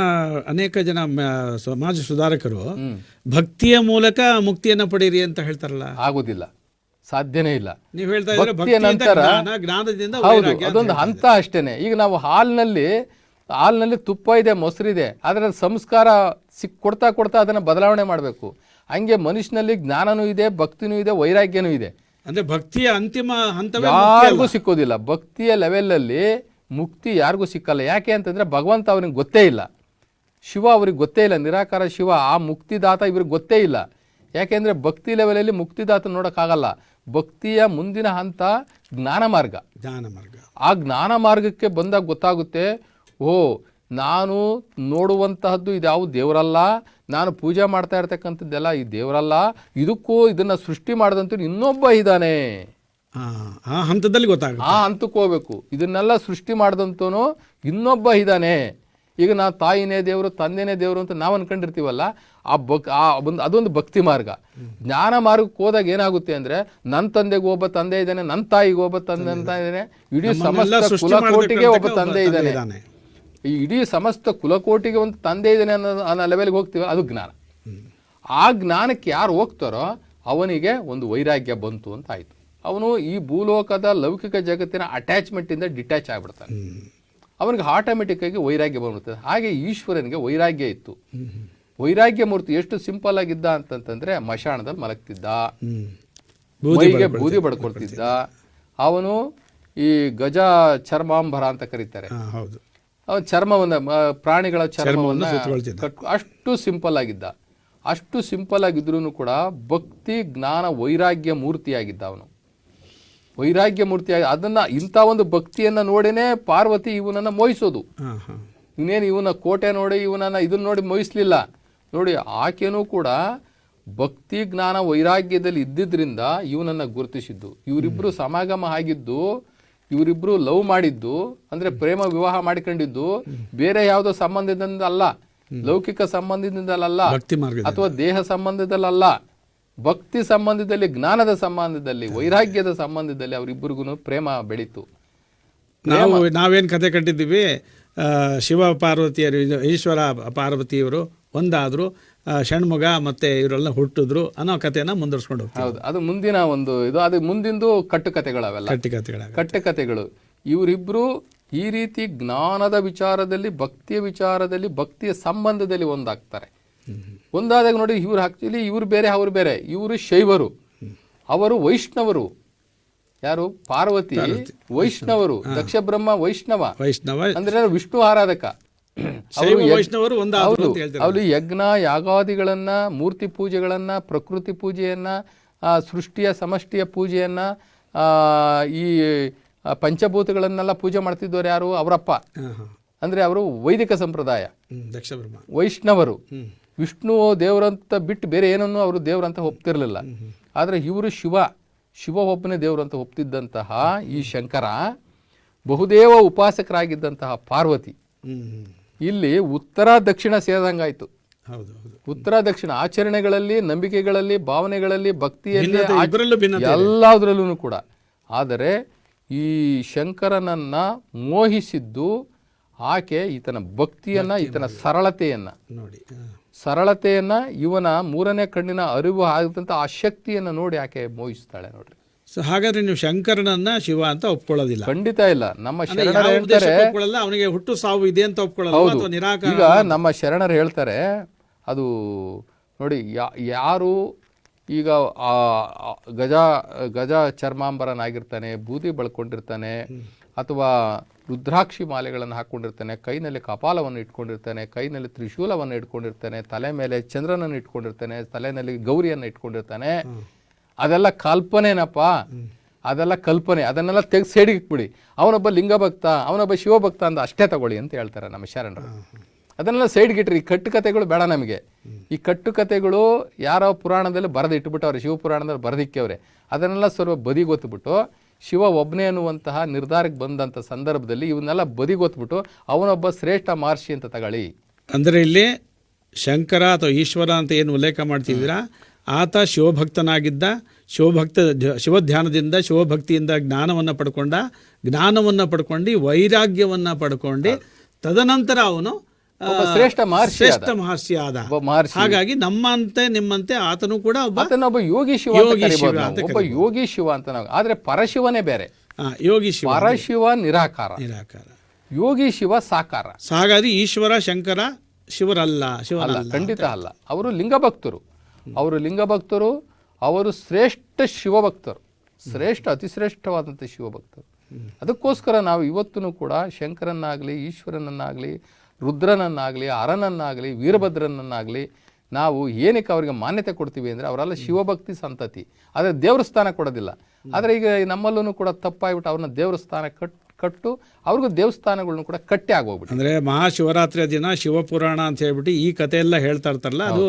ಅನೇಕ ಜನ ಸಮಾಜ ಸುಧಾರಕರು ಭಕ್ತಿಯ ಮೂಲಕ ಮುಕ್ತಿಯನ್ನ ಪಡೀರಿ ಅಂತ ಹೇಳ್ತಾರಲ್ಲ? ಆಗೋದಿಲ್ಲ. ಸಾಧ್ಯನೇ ಇಲ್ಲ. ನೀವು ಹೇಳ್ತಾ ಭಕ್ತಿಯ ನಂತರ ಹೌದು ಅದೊಂದು ಹಂತ ಅಷ್ಟೇನೆ. ಈಗ ನಾವು ಹಾಲ್ನಲ್ಲಿ ಹಾಲ್ನಲ್ಲಿ ತುಪ್ಪ ಇದೆ ಮೊಸರಿದೆ ಆದರೆ ಸಂಸ್ಕಾರ ಸಿಕ್ ಕೊಡ್ತಾ ಕೊಡ್ತಾ ಅದನ್ನು ಬದಲಾವಣೆ ಮಾಡಬೇಕು. ಹಂಗೆ ಮನುಷ್ಯನಲ್ಲಿ ಜ್ಞಾನನೂ ಇದೆ ಭಕ್ತಿನೂ ಇದೆ ವೈರಾಗ್ಯನೂ ಇದೆ. ಅಂದ್ರೆ ಭಕ್ತಿಯ ಅಂತಿಮ ಹಂತವೇ ಯಾರಿಗೂ ಸಿಕ್ಕೋದಿಲ್ಲ. ಭಕ್ತಿಯ ಲೆವೆಲಲ್ಲಿ ಮುಕ್ತಿ ಯಾರಿಗೂ ಸಿಕ್ಕಲ್ಲ. ಯಾಕೆ ಅಂತಂದ್ರೆ ಭಗವಂತ ಅವ್ರಿಗೆ ಗೊತ್ತೇ ಇಲ್ಲ. ಶಿವ ಅವ್ರಿಗೆ ಗೊತ್ತೇ ಇಲ್ಲ. ನಿರಾಕಾರ ಶಿವ ಆ ಮುಕ್ತಿದಾತ ಇವ್ರಿಗೆ ಗೊತ್ತೇ ಇಲ್ಲ. ಯಾಕೆಂದ್ರೆ ಭಕ್ತಿ ಲೆವೆಲಲ್ಲಿ ಮುಕ್ತಿದಾತ ನೋಡೋಕ್ಕಾಗಲ್ಲ. ಭಕ್ತಿಯ ಮುಂದಿನ ಹಂತ ಜ್ಞಾನ ಮಾರ್ಗ. ಜ್ಞಾನ ಮಾರ್ಗ. ಆ ಜ್ಞಾನ ಮಾರ್ಗಕ್ಕೆ ಬಂದಾಗ ಗೊತ್ತಾಗುತ್ತೆ ಓ ನಾನು ನೋಡುವಂತಹದ್ದು ಇದ್ಯಾವು ದೇವರಲ್ಲ ನಾನು ಪೂಜೆ ಮಾಡ್ತಾ ಇರ್ತಕ್ಕಂಥದ್ದೆಲ್ಲ ಈ ದೇವರಲ್ಲ ಇದಕ್ಕೂ ಇದನ್ನು ಸೃಷ್ಟಿ ಮಾಡಿದಂತ ಇನ್ನೊಬ್ಬ ಇದ್ದಾನೆ. ಆ, ಹಂತದಲ್ಲಿ ಗೊತ್ತಾಗ ಆ ಹಂತಕ್ಕೆ ಹೋಗ್ಬೇಕು. ಇದನ್ನೆಲ್ಲ ಸೃಷ್ಟಿ ಮಾಡಿದಂತೂ ಇನ್ನೊಬ್ಬ ಇದ್ದಾನೆ. ಈಗ ನಾ ತಾಯಿನೇ ದೇವರು ತಂದೆನೇ ದೇವರು ಅಂತ ನಾವು ಅನ್ಕೊಂಡಿರ್ತೀವಲ್ಲ ಆ ಭಕ್ ಆ ಒಂದು ಅದೊಂದು ಭಕ್ತಿ ಮಾರ್ಗ. ಜ್ಞಾನ ಮಾರ್ಗಕ್ಕೆ ಹೋದಾಗ ಏನಾಗುತ್ತೆ ಅಂದ್ರೆ ನನ್ನ ತಂದೆಗೆ ಒಬ್ಬ ತಂದೆ ಇದ್ದಾನೆ ನನ್ನ ತಾಯಿಗೆ ಒಬ್ಬ ತಂದೆ ಅಂತ ಇದ್ದಾನೆ ಇಡೀ ಸಮಸ್ತ ಕುಲಕೋಟಿಗೆ ಒಬ್ಬ ತಂದೆ ಇದ್ದಾನೆ. ಈ ಇಡೀ ಸಮಸ್ತ ಕುಲಕೋಟಿಗೆ ಒಂದು ತಂದೆ ಇದ್ದಾನೆ ಅನ್ನೋ ಅನ್ನೋ ಲೆವೆಲ್ಗೆ ಹೋಗ್ತೀವಿ, ಅದು ಜ್ಞಾನ. ಆ ಜ್ಞಾನಕ್ಕೆ ಯಾರು ಹೋಗ್ತಾರೋ ಅವನಿಗೆ ಒಂದು ವೈರಾಗ್ಯ ಬಂತು ಅಂತ ಆಯಿತು. ಅವನು ಈ ಭೂಲೋಕದ ಲೌಕಿಕ ಜಗತ್ತಿನ ಅಟ್ಯಾಚ್ಮೆಂಟಿಂದ ಡಿಟ್ಯಾಚ್ ಆಗಿಬಿಡ್ತಾನೆ. ಅವನಿಗೆ ಆಟೋಮೆಟಿಕ್ ಆಗಿ ವೈರಾಗ್ಯ ಬಂದ್ಬಿಡ್ತದೆ. ಹಾಗೆ ಈಶ್ವರನಿಗೆ ವೈರಾಗ್ಯ ಇತ್ತು. ವೈರಾಗ್ಯ ಮೂರ್ತಿ ಎಷ್ಟು ಸಿಂಪಲ್ ಆಗಿದ್ದ ಅಂತಂತಂದ್ರೆ ಮಶಾಣದಲ್ಲಿ ಮಲಗ್ತಿದ್ದ. ಮೈಗೆ ಬೂದಿ ಬಡ್ಕೊಳ್ತಿದ್ದ. ಅವನು ಈ ಗಜ ಚರ್ಮಾಂಬರ ಅಂತ ಕರೀತಾರೆ. ಚರ್ಮವನ್ನ ಪ್ರಾಣಿಗಳ ಚರ್ಮವನ್ನ ಅಷ್ಟು ಸಿಂಪಲ್ ಆಗಿದ್ದ. ಅಷ್ಟು ಸಿಂಪಲ್ ಆಗಿದ್ರೂ ಕೂಡ ಭಕ್ತಿ ಜ್ಞಾನ ವೈರಾಗ್ಯ ಮೂರ್ತಿಯಾಗಿದ್ದ ಅವನು. ವೈರಾಗ್ಯ ಮೂರ್ತಿಯಾಗಿ ಅದನ್ನ ಇಂಥ ಒಂದು ಭಕ್ತಿಯನ್ನ ನೋಡಿನೇ ಪಾರ್ವತಿ ಇವನನ್ನ ಹಾ ಇನ್ನೇನು ಇವನ ಕೋಟೆ ನೋಡಿ ಇವನನ್ನ ಇದನ್ನ ನೋಡಿ ಮೋಹಿಸಲಿಲ್ಲ. ನೋಡಿ ಆಕೆನೂ ಕೂಡ ಭಕ್ತಿ ಜ್ಞಾನ ವೈರಾಗ್ಯದಲ್ಲಿ ಇದ್ದಿದ್ದರಿಂದ ಇವನನ್ನ ಗುರುತಿಸಿದ್ದು. ಇವರಿಬ್ಬರು ಸಮಾಗಮ ಆಗಿದ್ದು ಇವರಿಬ್ರು ಲವ್ ಮಾಡಿದ್ದು ಅಂದ್ರೆ ಪ್ರೇಮ ವಿವಾಹ ಮಾಡಿಕೊಂಡಿದ್ದು ಬೇರೆ ಯಾವುದೋ ಸಂಬಂಧದಿಂದ ಅಲ್ಲ ಲೌಕಿಕ ಸಂಬಂಧದಿಂದ ಅಲ್ಲ ಭಕ್ತಿ ಮಾರ್ಗ ಅಥವಾ ದೇಹ ಸಂಬಂಧದಲ್ಲಲ್ಲ ಭಕ್ತಿ ಸಂಬಂಧದಲ್ಲಿ ಜ್ಞಾನದ ಸಂಬಂಧದಲ್ಲಿ ವೈರಾಗ್ಯದ ಸಂಬಂಧದಲ್ಲಿ ಅವರಿಬ್ಬರಿಗೂ ಪ್ರೇಮ ಬೆಳೀತು. ನಾವು ನಾವೇನು ಕತೆ ಕಟ್ಟಿದ್ದೀವಿ ಆ, ಶಿವ ಪಾರ್ವತಿಯರು ಈಶ್ವರ ಪಾರ್ವತಿಯವರು ಒಂದಾದ್ರು ಷಣ್ಮುಗ ಮತ್ತೆ ಇವರೆಲ್ಲ ಹುಟ್ಟಿದ್ರು ಅನ್ನೋ ಕಥೆನ ಮುಂದುವರ್ಸ್ಕೊಂಡು ಹೌದು ಅದು ಮುಂದಿನ ಒಂದು ಇದು ಅದು ಮುಂದಿಂದು ಕಟ್ಟು ಕಥೆಗಳ ಕಟ್ಟು ಕಥೆಗಳು ಇವರಿಬ್ರು ಈ ರೀತಿ ಜ್ಞಾನದ ವಿಚಾರದಲ್ಲಿ ಭಕ್ತಿಯ ವಿಚಾರದಲ್ಲಿ ಭಕ್ತಿಯ ಸಂಬಂಧದಲ್ಲಿ ಒಂದಾಗ್ತಾರೆ. ಒಂದಾದಾಗ ನೋಡಿ ಇವ್ರು ಆಕ್ಚುಲಿ ಇವ್ರು ಬೇರೆ ಅವ್ರು ಬೇರೆ. ಇವರು ಶೈವರು. ಅವರು ವೈಷ್ಣವರು. ಯಾರು? ಪಾರ್ವತಿ ವೈಷ್ಣವರು. ದಕ್ಷ ಬ್ರಹ್ಮ ವೈಷ್ಣವ. ವೈಷ್ಣವ. ಅಂದ್ರೆ ವಿಷ್ಣು ಆರಾಧಕ. ಅವರು ಯಜ್ಞ ಯಾಗಾದಿಗಳನ್ನ ಮೂರ್ತಿ ಪೂಜೆಗಳನ್ನ ಪ್ರಕೃತಿ ಪೂಜೆಯನ್ನ ಸೃಷ್ಟಿಯ ಸಮಷ್ಟಿಯ ಪೂಜೆಯನ್ನ ಈ ಪಂಚಭೂತಗಳನ್ನೆಲ್ಲ ಪೂಜೆ ಮಾಡ್ತಿದ್ದವ್ರು ಯಾರು? ಅವರಪ್ಪ. ಅಂದ್ರೆ ಅವರು ವೈದಿಕ ಸಂಪ್ರದಾಯ. ವೈಷ್ಣವರು. ವಿಷ್ಣು ದೇವರಂತ ಬಿಟ್ಟು ಬೇರೆ ಏನನ್ನು ಅವರು ದೇವರಂತ ಒಪ್ತಿರ್ಲಿಲ್ಲ. ಆದರೆ ಇವರು ಶಿವ. ಶಿವ ಒಬ್ಬನೇ ದೇವರಂತ ಅಂತ ಒಪ್ತಿದ್ದಂತಹ ಈ ಶಂಕರ ಬಹುದೇವ ಉಪಾಸಕರಾಗಿದ್ದಂತಹ ಪಾರ್ವತಿ. ಇಲ್ಲಿ ಉತ್ತರ ದಕ್ಷಿಣ ಸೇರಿದಂಗಾಯ್ತು. ಹೌದು ಉತ್ತರ ದಕ್ಷಿಣ ಆಚರಣೆಗಳಲ್ಲಿ ನಂಬಿಕೆಗಳಲ್ಲಿ ಭಾವನೆಗಳಲ್ಲಿ ಭಕ್ತಿಯಲ್ಲಿ ಎಲ್ಲದರಲ್ಲೂ ಕೂಡ. ಆದರೆ ಈ ಶಂಕರನನ್ನ ಮೋಹಿಸಿದ್ದು ಆಕೆ ಈತನ ಭಕ್ತಿಯನ್ನ ಈತನ ಸರಳತೆಯನ್ನ. ನೋಡಿ ಸರಳತೆಯನ್ನ ಇವನ ಮೂರನೇ ಕಣ್ಣಿನ ಅರಿವು ಆಗದಂತ ಆ ಶಕ್ತಿಯನ್ನ ನೋಡಿ ಆಕೆ ಮೋಹಿಸ್ತಾಳೆ ನೋಡ್ರಿ. ಸೊ ಹಾಗಾದ್ರೆ ನೀವು ಶಂಕರನನ್ನ ಶಿವ ಅಂತ ಒಪ್ಕೊಳ್ಳೋದಿಲ್ಲ. ಖಂಡಿತ ಇಲ್ಲ. ನಮ್ಮ ಶರಣರು ಹೇಳ್ತಾರೆ ಒಪ್ಕೊಳ್ಳಲ್ಲ ಅವನಿಗೆ ಹುಟ್ಟು ಸಾವು ಇದೆ ಅಂತ ಒಪ್ಕೊಳ್ಳಲ್ಲ ಹೌದು. ಅಥವಾ ನಿರಾಕಾರ ಈಗ ನಮ್ಮ ಶರಣರು ಹೇಳ್ತಾರೆ ಅದು ನೋಡಿ ಯಾರು ಈಗ ಗಜ ಗಜ ಚರ್ಮಾಂಬರನಾಗಿರ್ತಾನೆ ಬೂದಿ ಬಳ್ಕೊಂಡಿರ್ತಾನೆ ಅಥವಾ ರುದ್ರಾಕ್ಷಿ ಮಾಲೆಗಳನ್ನು ಹಾಕ್ಕೊಂಡಿರ್ತಾನೆ ಕೈನಲ್ಲಿ ಕಪಾಲವನ್ನು ಇಟ್ಕೊಂಡಿರ್ತಾನೆ ಕೈನಲ್ಲಿ ತ್ರಿಶೂಲವನ್ನು ಇಟ್ಕೊಂಡಿರ್ತಾನೆ ತಲೆ ಮೇಲೆ ಚಂದ್ರನನ್ನು ಇಟ್ಕೊಂಡಿರ್ತಾನೆ ತಲೆನಲ್ಲಿ ಗೌರಿಯನ್ನು ಇಟ್ಕೊಂಡಿರ್ತಾನೆ ಅದೆಲ್ಲ ಕಲ್ಪನೆನಪ್ಪ. ಅದೆಲ್ಲ ಕಲ್ಪನೆ. ಅದನ್ನೆಲ್ಲ ತೆಗೆದು ಸೈಡಿಗೆ ಇಟ್ಬಿಡಿ ಅವನೊಬ್ಬ ಲಿಂಗ ಭಕ್ತ ಅವನೊಬ್ಬ ಶಿವಭಕ್ತ ಅಂತ ಅಷ್ಟೇ ತಗೊಳ್ಳಿ ಅಂತ ಹೇಳ್ತಾರೆ ನಮ್ಮ ಶರಣರು. ಅದನ್ನೆಲ್ಲ ಸೈಡ್ಗೆ ಇಟ್ರಿ ಕಟ್ಟು ಕಥೆಗಳು ಬೇಡ ನಮಗೆ. ಈ ಕಟ್ಟು ಕಥೆಗಳು ಯಾರೋ ಪುರಾಣದಲ್ಲಿ ಬರೆದಿಟ್ಬಿಟ್ಟವ್ರೆ ಶಿವಪುರಾಣದಲ್ಲಿ ಶಿವ ಪುರಾಣದಲ್ಲಿ ಬರೆದಿಕ್ಕವ್ರೆ. ಅದನ್ನೆಲ್ಲ ಸ್ವಲ್ಪ ಬದಿಗೊತ್ಬಿಟ್ಟು ಶಿವ ಒಬ್ಬನೇ ಅನ್ನುವಂತಹ ನಿರ್ಧಾರಕ್ಕೆ ಬಂದಂಥ ಸಂದರ್ಭದಲ್ಲಿ ಇವನ್ನೆಲ್ಲ ಬದಿಗೊತ್ಬಿಟ್ಟು ಅವನೊಬ್ಬ ಶ್ರೇಷ್ಠ ಮಹರ್ಷಿ ಅಂತ ತಗೊಳ್ಳಿ. ಅಂದರೆ ಇಲ್ಲಿ ಶಂಕರ ಅಥವಾ ಈಶ್ವರ ಅಂತ ಏನು ಉಲ್ಲೇಖ ಮಾಡ್ತಿದ್ದೀರಾ? ಆತ ಶಿವಭಕ್ತನಾಗಿದ್ದ ಶಿವಭಕ್ತ ಶಿವಧ್ಯಾನದಿಂದ ಶಿವಭಕ್ತಿಯಿಂದ ಜ್ಞಾನವನ್ನು ಪಡ್ಕೊಂಡ ಜ್ಞಾನವನ್ನು ಪಡ್ಕೊಂಡು ವೈರಾಗ್ಯವನ್ನು ಪಡ್ಕೊಂಡು ತದನಂತರ ಅವನು ಶ್ರೇಷ್ಠ ಮಹರ್ಷಿ. ಶ್ರೇಷ್ಠ ಮಹರ್ಷಿ ಆದ. ಹಾಗಾಗಿ ನಮ್ಮಂತೆ ನಿಮ್ಮಂತೆ ಆತನು ಕೂಡ ಒಬ್ಬ ಯೋಗಿ ಶಿವ ಒಬ್ಬ ಯೋಗಿ ಶಿವ ಅಂತ ನಾವು. ಆದ್ರೆ ಪರಶಿವನೇ ಬೇರೆ. ಯೋಗಿ ಶಿವ ಪರಶಿವ ನಿರಾಕಾರ. ನಿರಾಕಾರ. ಯೋಗಿ ಶಿವ ಸಾಕಾರ. ಹಾಗಾಗಿ ಈಶ್ವರ ಶಂಕರ ಶಿವರಲ್ಲ ಅಲ್ಲ ಶಿವರಲ್ಲ ಖಂಡಿತ ಅಲ್ಲ. ಅವರು ಲಿಂಗಭಕ್ತರು. ಅವರು ಲಿಂಗಭಕ್ತರು ಅವರು ಶ್ರೇಷ್ಠ ಶಿವಭಕ್ತರು. ಶ್ರೇಷ್ಠ ಅತಿಶ್ರೇಷ್ಠವಾದಂಥ ಶಿವಭಕ್ತರು. ಅದಕ್ಕೋಸ್ಕರ ನಾವು ಇವತ್ತೂ ಕೂಡ ಶಂಕರನ್ನಾಗಲಿ ಈಶ್ವರನನ್ನಾಗಲಿ ರುದ್ರನನ್ನಾಗಲಿ ಅರನನ್ನಾಗಲಿ ವೀರಭದ್ರನನ್ನಾಗಲಿ ನಾವು ಏನಕ್ಕೆ ಅವರಿಗೆ ಮಾನ್ಯತೆ ಕೊಡ್ತೀವಿ ಅಂದರೆ ಅವರೆಲ್ಲ ಶಿವಭಕ್ತಿ ಸಂತತಿ. ಆದರೆ ದೇವ್ರ ಸ್ಥಾನ ಕೊಡೋದಿಲ್ಲ. ಆದರೆ ಈಗ ನಮ್ಮಲ್ಲೂ ಕೂಡ ತಪ್ಪಾಗಿಬಿಟ್ಟು ಅವ್ರನ್ನ ದೇವ್ರ ಸ್ಥಾನ ಕಟ್ ಕಟ್ಟು ಅವ್ರಿಗೂ ದೇವಸ್ಥಾನಗಳನ್ನು ಕೂಡ ಕಟ್ಟಿ ಆಗೋಗ್ಬಿಟ್ಟು ಅಂದರೆ ಮಹಾಶಿವರಾತ್ರಿಯ ದಿನ ಶಿವಪುರಾಣ ಅಂತ ಹೇಳ್ಬಿಟ್ಟು ಈ ಕಥೆ ಎಲ್ಲ ಹೇಳ್ತಾ ಇರ್ತಾರಲ್ಲ ಅದು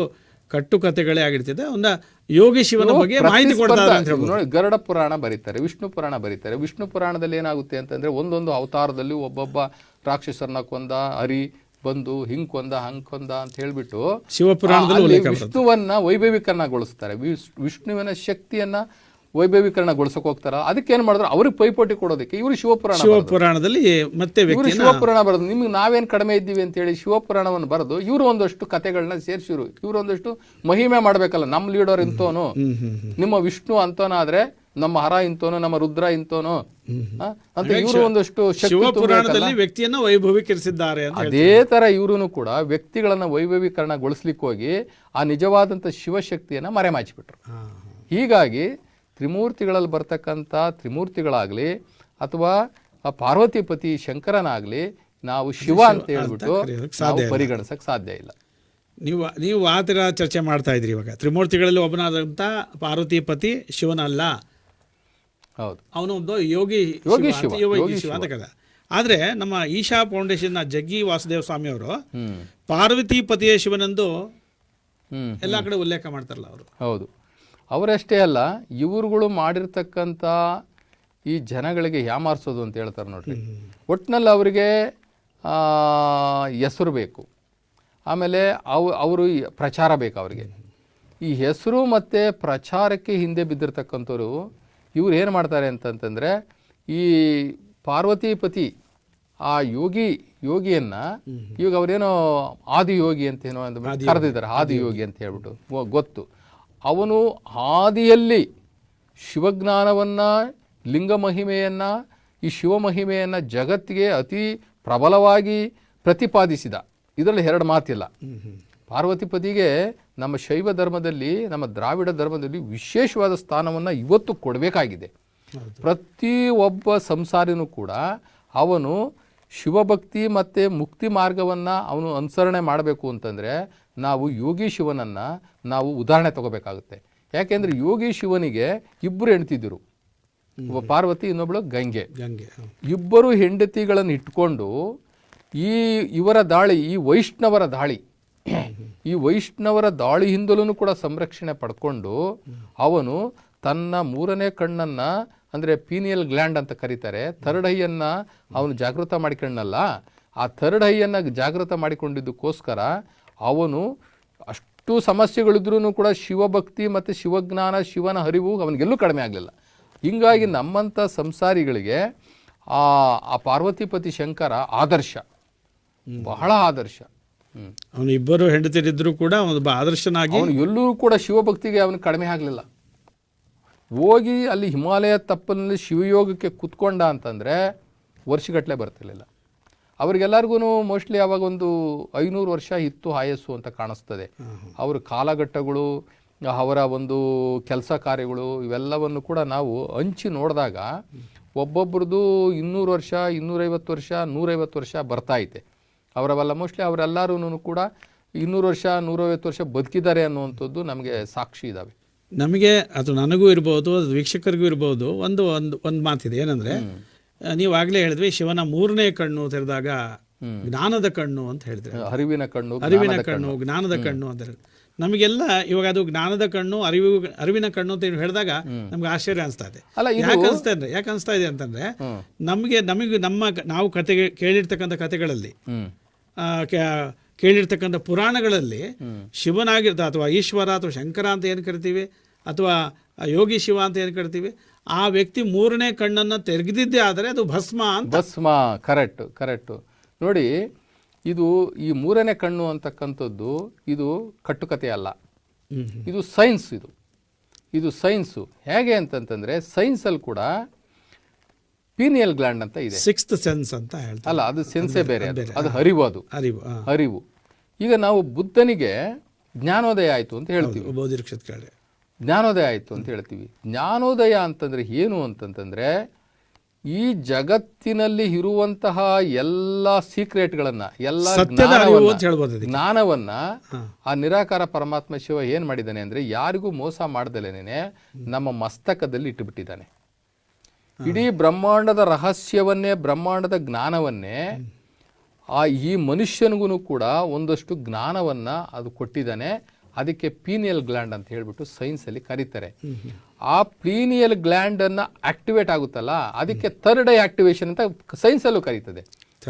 ಕಟ್ಟು ಕತೆಗಳೇ ಆಗಿರ್ತದೆ. ಒಂದು ಯೋಗಿ ಶಿವನ ಬಗ್ಗೆ ಮಾಹಿತಿ ಕೊಡ್ತಾರೆ ಅಂತ ಹೇಳ್ಬೋದು. ನೋಡಿ ಗರುಡ ಪುರಾಣ ಬರೀತಾರೆ ವಿಷ್ಣು ಪುರಾಣ ಬರೀತಾರೆ. ವಿಷ್ಣು ಪುರಾಣದಲ್ಲಿ ಏನಾಗುತ್ತೆ ಅಂತಂದ್ರೆ ಒಂದೊಂದು ಅವತಾರದಲ್ಲಿ ಒಬ್ಬೊಬ್ಬ ರಾಕ್ಷಸರನ್ನ ಕೊಂದ ಹರಿ ಬಂದು ಹಿಂಗ್ ಕೊಂದ ಹಂಗ್ ಕೊಂದ ಅಂತ ಹೇಳ್ಬಿಟ್ಟು ಶಿವಪುರಾಣದಲ್ಲಿ ವಿಷ್ಣುವನ್ನ ವೈಭವೀಕರಣಗೊಳಿಸ್ತಾರೆ. ವಿಷ್ಣುವಿನ ಶಕ್ತಿಯನ್ನ ವೈಭವೀಕರಣಗೊಳಿಸಕ್ ಹೋಗ್ತಾರ ಅದಕ್ಕೆ ಏನ್ ಮಾಡಿದ್ರು? ಅವ್ರಿಗೆ ಪೈಪೋಟಿ ಕೊಡೋದಕ್ಕೆ. ಇವರು ಶಿವಪುರಾಣ. ಶಿವಪುರಾಣದಲ್ಲಿ ಮತ್ತೆ ಇವರು ಶಿವಪುರಾಣ ಬರೆದು ನಿಮ್ಗೆ ನಾವೇನ್ ಕಡಿಮೆ ಇದ್ದೀವಿ ಅಂತ ಹೇಳಿ ಶಿವಪುರಾಣವನ್ನು ಬರೆದು ಇವರು ಒಂದಷ್ಟು ಕಥೆಗಳನ್ನ ಸೇರಿಸಿರು. ಇವರು ಒಂದಷ್ಟು ಮಹಿಮೆ ಮಾಡ್ಬೇಕಲ್ಲ ನಮ್ಮ ಲೀಡರ್ ಹ್ಮ್ ನಿಮ್ಮ ವಿಷ್ಣು ಅಂತೋನಾದ್ರೆ ನಮ್ಮ ಹರ ಇಂತೋನು ನಮ್ಮ ರುದ್ರ ಇಂತೋನು? ಅಂತ ಇವರು ಒಂದಷ್ಟು ಶಕ್ತಿ ಶಿವ ವ್ಯಕ್ತಿಯನ್ನ ವೈಭವೀಕರಿಸಿದ್ದಾರೆ ಅದೇ ತರ ಇವರು ಕೂಡ ವ್ಯಕ್ತಿಗಳನ್ನ ವೈಭವೀಕರಣಗೊಳಿಸ್ಲಿಕ್ಕೆ ಹೋಗಿ ಆ ನಿಜವಾದಂತ ಶಿವಶಕ್ತಿಯನ್ನ ಮರೆಮಾಚಿಬಿಟ್ರು. ಹೀಗಾಗಿ ತ್ರಿಮೂರ್ತಿಗಳಲ್ಲಿ ಬರ್ತಕ್ಕಂಥ ತ್ರಿಮೂರ್ತಿಗಳಾಗಲಿ ಅಥವಾ ಪಾರ್ವತಿಪತಿ ಶಂಕರನಾಗಲಿ ನಾವು ಶಿವ ಅಂತ ಹೇಳ್ಬಿಟ್ಟು ನಾವು ಪರಿಗಣಿಸಕ್ಕೆ ಸಾಧ್ಯ ಇಲ್ಲ. ನೀವು ನೀವು ಆ ಥರ ಚರ್ಚೆ ಮಾಡ್ತಾ ಇದ್ರಿ ಇವಾಗ. ತ್ರಿಮೂರ್ತಿಗಳಲ್ಲಿ ಒಬ್ಬನಾದಂಥ ಪಾರ್ವತಿಪತಿ ಶಿವನಲ್ಲ. ಹೌದು. ಅವನು ಒಬ್ಬ ಯೋಗಿ ಯೋಗಿ ಶಿವ ಯೋಗಿ ಶಿವ ಅಂತ ಕದ ಆದರೆ ನಮ್ಮ ಈಶಾ ಫೌಂಡೇಶನ್ನ ಜಗ್ಗಿ ವಾಸುದೇವ ಸ್ವಾಮಿ ಅವರು ಪಾರ್ವತಿ ಪತಿಯ ಶಿವನೆಂದು ಎಲ್ಲ ಕಡೆ ಉಲ್ಲೇಖ ಮಾಡ್ತಾರಲ್ಲ ಅವರು. ಹೌದು. ಅವರಷ್ಟೇ ಅಲ್ಲ ಇವರುಗಳು ಮಾಡಿರ್ತಕ್ಕಂಥ ಈ ಜನಗಳಿಗೆ ಯಾಮಾರಿಸೋದು ಅಂತ ಹೇಳ್ತಾರೆ ನೋಡ್ರಿ. ಒಟ್ಟಿನಲ್ಲಿ ಅವರಿಗೆ ಹೆಸರು ಬೇಕು. ಆಮೇಲೆ ಅವು ಅವರು ಪ್ರಚಾರ ಬೇಕು ಅವರಿಗೆ. ಈ ಹೆಸರು ಮತ್ತು ಪ್ರಚಾರಕ್ಕೆ ಹಿಂದೆ ಬಿದ್ದಿರ್ತಕ್ಕಂಥವ್ರು ಇವ್ರು ಏನು ಮಾಡ್ತಾರೆ ಅಂತಂತಂದರೆ ಈ ಪಾರ್ವತಿಪತಿ ಆ ಯೋಗಿ ಯೋಗಿಯನ್ನು ಇವಾಗ ಅವರೇನೋ ಆದಿಯೋಗಿ ಅಂತ ಏನೋ ಅಂತ ಕರೆದಿದ್ದಾರೆ ಆದಿಯೋಗಿ ಅಂತ ಹೇಳ್ಬಿಟ್ಟು ಗೊತ್ತು. ಅವನು ಆದಿಯಲ್ಲಿ ಶಿವಜ್ಞಾನವನ್ನು ಲಿಂಗ ಮಹಿಮೆಯನ್ನು ಈ ಶಿವಮಹಿಮೆಯನ್ನು ಜಗತ್ತಿಗೆ ಅತಿ ಪ್ರಬಲವಾಗಿ ಪ್ರತಿಪಾದಿಸಿದ. ಇದರಲ್ಲಿ ಎರಡು ಮಾತಿಲ್ಲ. ಪಾರ್ವತಿಪತಿಗೆ ನಮ್ಮ ಶೈವ ಧರ್ಮದಲ್ಲಿ ನಮ್ಮ ದ್ರಾವಿಡ ಧರ್ಮದಲ್ಲಿ ವಿಶೇಷವಾದ ಸ್ಥಾನವನ್ನು ಇವತ್ತು ಕೊಡಬೇಕಾಗಿದೆ. ಪ್ರತಿ ಒಬ್ಬ ಸಂಸಾರಿನೂ ಕೂಡ ಅವನು ಶಿವಭಕ್ತಿ ಮತ್ತು ಮುಕ್ತಿ ಮಾರ್ಗವನ್ನು ಅವನು ಅನುಸರಣೆ ಮಾಡಬೇಕು ಅಂತಂದರೆ ನಾವು ಯೋಗಿ ಶಿವನನ್ನು ನಾವು ಉದಾಹರಣೆ ತಗೋಬೇಕಾಗುತ್ತೆ. ಯಾಕೆಂದರೆ ಯೋಗಿ ಶಿವನಿಗೆ ಇಬ್ಬರು ಹೆಂಡ್ತಿದ್ದರು ಒಬ್ಬ ಪಾರ್ವತಿ ಇನ್ನೊಬ್ಬಳು ಗಂಗೆ. ಗಂಗೆ ಇಬ್ಬರು ಹೆಂಡತಿಗಳನ್ನು ಇಟ್ಕೊಂಡು ಈ ಇವರ ದಾಳಿ ಈ ವೈಷ್ಣವರ ದಾಳಿ ಈ ವೈಷ್ಣವರ ದಾಳಿಯಿಂದಲೂ ಕೂಡ ಸಂರಕ್ಷಣೆ ಪಡ್ಕೊಂಡು ಅವನು ತನ್ನ ಮೂರನೇ ಕಣ್ಣನ್ನ ಅಂದರೆ ಪೀನಿಯಲ್ ಗ್ಲ್ಯಾಂಡ್ ಅಂತ ಕರೀತಾರೆ ಥರ್ಡ್ ಐಯನ್ನ ಅವನು ಜಾಗೃತ ಮಾಡಿಕೊಂಡಲ್ಲ ಆ ಥರ್ಡ್ ಐಯನ್ನ ಜಾಗೃತ ಮಾಡಿಕೊಂಡಿದ್ದಕ್ಕೋಸ್ಕರ ಅವನು ಅಷ್ಟು ಸಮಸ್ಯೆಗಳಿದ್ರೂ ಕೂಡ ಶಿವಭಕ್ತಿ ಮತ್ತು ಶಿವಜ್ಞಾನ ಶಿವನ ಹರಿವು ಅವನಿಗೆಲ್ಲೂ ಕಡಿಮೆ ಆಗಲಿಲ್ಲ. ಹಿಂಗಾಗಿ ನಮ್ಮಂಥ ಸಂಸಾರಿಗಳಿಗೆ ಆ ಆ ಪಾರ್ವತಿಪತಿ ಶಂಕರ ಆದರ್ಶ. ಬಹಳ ಆದರ್ಶ. ಅವನು ಇಬ್ಬರು ಹೆಂಡತಿರಿದ್ದರೂ ಕೂಡ ಒಂದು ಆದರ್ಶನಾಗಿ ಅವನು ಎಲ್ಲೂ ಕೂಡ ಶಿವಭಕ್ತಿಗೆ ಅವನು ಕಡಿಮೆ ಆಗಲಿಲ್ಲ. ಹೋಗಿ ಅಲ್ಲಿ ಹಿಮಾಲಯ ತಪ್ಪಲಿನಲ್ಲಿ ಶಿವಯೋಗಕ್ಕೆ ಕುತ್ಕೊಂಡ ಅಂತಂದರೆ ವರ್ಷಗಟ್ಟಲೆ ಬರ್ತಿರ್ಲಿಲ್ಲ. ಅವ್ರಿಗೆಲ್ಲರಿಗೂ ಮೋಸ್ಟ್ಲಿ ಅವಾಗ ಒಂದು ಐನೂರು ವರ್ಷ ಇತ್ತು ಆಯಸ್ಸು ಅಂತ ಕಾಣಿಸ್ತದೆ. ಅವರ ಕಾಲಘಟ್ಟಗಳು ಅವರ ಒಂದು ಕೆಲಸ ಕಾರ್ಯಗಳು ಇವೆಲ್ಲವನ್ನು ಕೂಡ ನಾವು ಹಂಚಿ ನೋಡಿದಾಗ ಒಬ್ಬೊಬ್ರದ್ದು ಇನ್ನೂರು ವರ್ಷ ಇನ್ನೂರೈವತ್ತು ವರ್ಷ ನೂರೈವತ್ತು ವರ್ಷ ಬರ್ತಾ ಐತೆ. ಅವರವೆಲ್ಲ ಮೋಸ್ಟ್ಲಿ ಅವರೆಲ್ಲರೂ ಕೂಡ ಇನ್ನೂರು ವರ್ಷ ನೂರೈವತ್ತು ವರ್ಷ ಬದುಕಿದ್ದಾರೆ ಅನ್ನುವಂಥದ್ದು ನಮಗೆ ಸಾಕ್ಷಿ ಇದ್ದಾವೆ ನಮಗೆ ಅದು ನನಗೂ ಇರ್ಬೋದು ಅದು ವೀಕ್ಷಕರಿಗೂ ಇರ್ಬೋದು ಒಂದು ಒಂದು ಒಂದು ಮಾತಿದೆ. ಏನಂದ್ರೆ ನೀವು ಆಗಲೇ ಹೇಳಿದ್ವಿ ಶಿವನ ಮೂರನೇ ಕಣ್ಣು ತೆರೆದಾಗ ಜ್ಞಾನದ ಕಣ್ಣು ಅಂತ ಹೇಳಿದ್ರೆ. ಅರಿವಿನ ಕಣ್ಣು ಅರಿವಿನ ಕಣ್ಣು. ಜ್ಞಾನದ ಕಣ್ಣು ಅಂತ ಹೇಳಿ ನಮಗೆಲ್ಲ ಇವಾಗ ಅದು ಜ್ಞಾನದ ಕಣ್ಣು ಅರಿವು ಅರಿವಿನ ಕಣ್ಣು ಅಂತ ಹೇಳಿದಾಗ ನಮ್ಗೆ ಆಶ್ಚರ್ಯ ಅನಿಸ್ತಾ ಇದೆ. ಯಾಕೆ ಅನಿಸ್ತಾ ಇದೆ ಯಾಕೆ ಅನಿಸ್ತಾ ಇದೆ ಅಂತಂದ್ರೆ ನಮಗೆ ನಮಗೆ ನಮ್ಮ ನಾವು ಕತೆ ಕೇಳಿರ್ತಕ್ಕಂಥ ಕತೆಗಳಲ್ಲಿ ಕೇಳಿರ್ತಕ್ಕಂಥ ಪುರಾಣಗಳಲ್ಲಿ ಶಿವನಾಗಿರ್ತ ಅಥವಾ ಈಶ್ವರ ಅಥವಾ ಶಂಕರ ಅಂತ ಏನು ಕರಿತೀವಿ ಅಥವಾ ಯೋಗಿ ಶಿವ ಅಂತ ಏನು ಕರಿತೀವಿ? ಆ ವ್ಯಕ್ತಿ ಮೂರನೇ ಕಣ್ಣನ್ನು ತೆರೆದಿದ್ದೇ ಆದರೆ ಅದು ಭಸ್ಮ ಅಂತ. ಭಸ್ಮ ಕರೆಕ್ಟ್ ಕರೆಕ್ಟು ನೋಡಿ ಇದು ಈ ಮೂರನೇ ಕಣ್ಣು ಅಂತಕ್ಕಂಥದ್ದು ಇದು ಕಟ್ಟುಕತೆ ಅಲ್ಲ. ಇದು ಸೈನ್ಸ್ ಇದು. ಇದು ಸೈನ್ಸು ಹೇಗೆ ಅಂತಂತಂದರೆ ಸೈನ್ಸಲ್ಲಿ ಕೂಡ ಪೀನಿಯಲ್ ಗ್ಲ್ಯಾಂಡ್ ಅಂತ ಇದೆ. ಸಿಕ್ಸ್ತ್ ಸೆನ್ಸ್ ಅಂತ ಹೇಳ್ತಾರೆ. ಅಲ್ಲ ಅದು ಸೆನ್ಸೇ ಬೇರೆ ಅದು. ಹರಿವು ಅದು. ಹರಿವು ಆ, ಹರಿವು. ಈಗ ನಾವು ಬುದ್ಧನಿಗೆ ಜ್ಞಾನೋದಯ ಆಯಿತು ಅಂತ ಹೇಳ್ತೀವಿ. ಕೇಳಿ. ಜ್ಞಾನೋದಯ ಆಯಿತು ಅಂತ ಹೇಳ್ತೀವಿ. ಜ್ಞಾನೋದಯ ಅಂತಂದ್ರೆ ಏನು ಅಂತಂತಂದರೆ ಈ ಜಗತ್ತಿನಲ್ಲಿ ಇರುವಂತಹ ಎಲ್ಲ ಸೀಕ್ರೆಟ್ಗಳನ್ನು ಎಲ್ಲ ಜ್ಞಾನವನ್ನು ಆ ನಿರಾಕಾರ ಪರಮಾತ್ಮ ಶಿವ ಏನು ಮಾಡಿದ್ದಾನೆ ಅಂದರೆ ಯಾರಿಗೂ ಮೋಸ ಮಾಡ್ದಲೇನೆ ನಮ್ಮ ಮಸ್ತಕದಲ್ಲಿ ಇಟ್ಟುಬಿಟ್ಟಿದ್ದಾನೆ. ಇಡೀ ಬ್ರಹ್ಮಾಂಡದ ರಹಸ್ಯವನ್ನೇ ಬ್ರಹ್ಮಾಂಡದ ಜ್ಞಾನವನ್ನೇ ಆ ಈ ಮನುಷ್ಯನಿಗೂ ಕೂಡ ಒಂದಷ್ಟು ಜ್ಞಾನವನ್ನ ಅದು ಕೊಟ್ಟಿದ್ದಾನೆ. ಅದಕ್ಕೆ ಪೀನಿಯಲ್ ಗ್ಲ್ಯಾಂಡ್ ಅಂತ ಹೇಳ್ಬಿಟ್ಟು ಸೈನ್ಸಲ್ಲಿ ಕರೀತಾರೆ. ಆ ಪೀನಿಯಲ್ ಗ್ಲ್ಯಾಂಡ್ ಅನ್ನ ಆಕ್ಟಿವೇಟ್ ಆಗುತ್ತಲ್ಲ ಅದಕ್ಕೆ ಥರ್ಡ್ ಐ ಆಕ್ಟಿವೇಶನ್ ಅಂತ ಸೈನ್ಸಲ್ಲೂ ಕರೀತದೆ.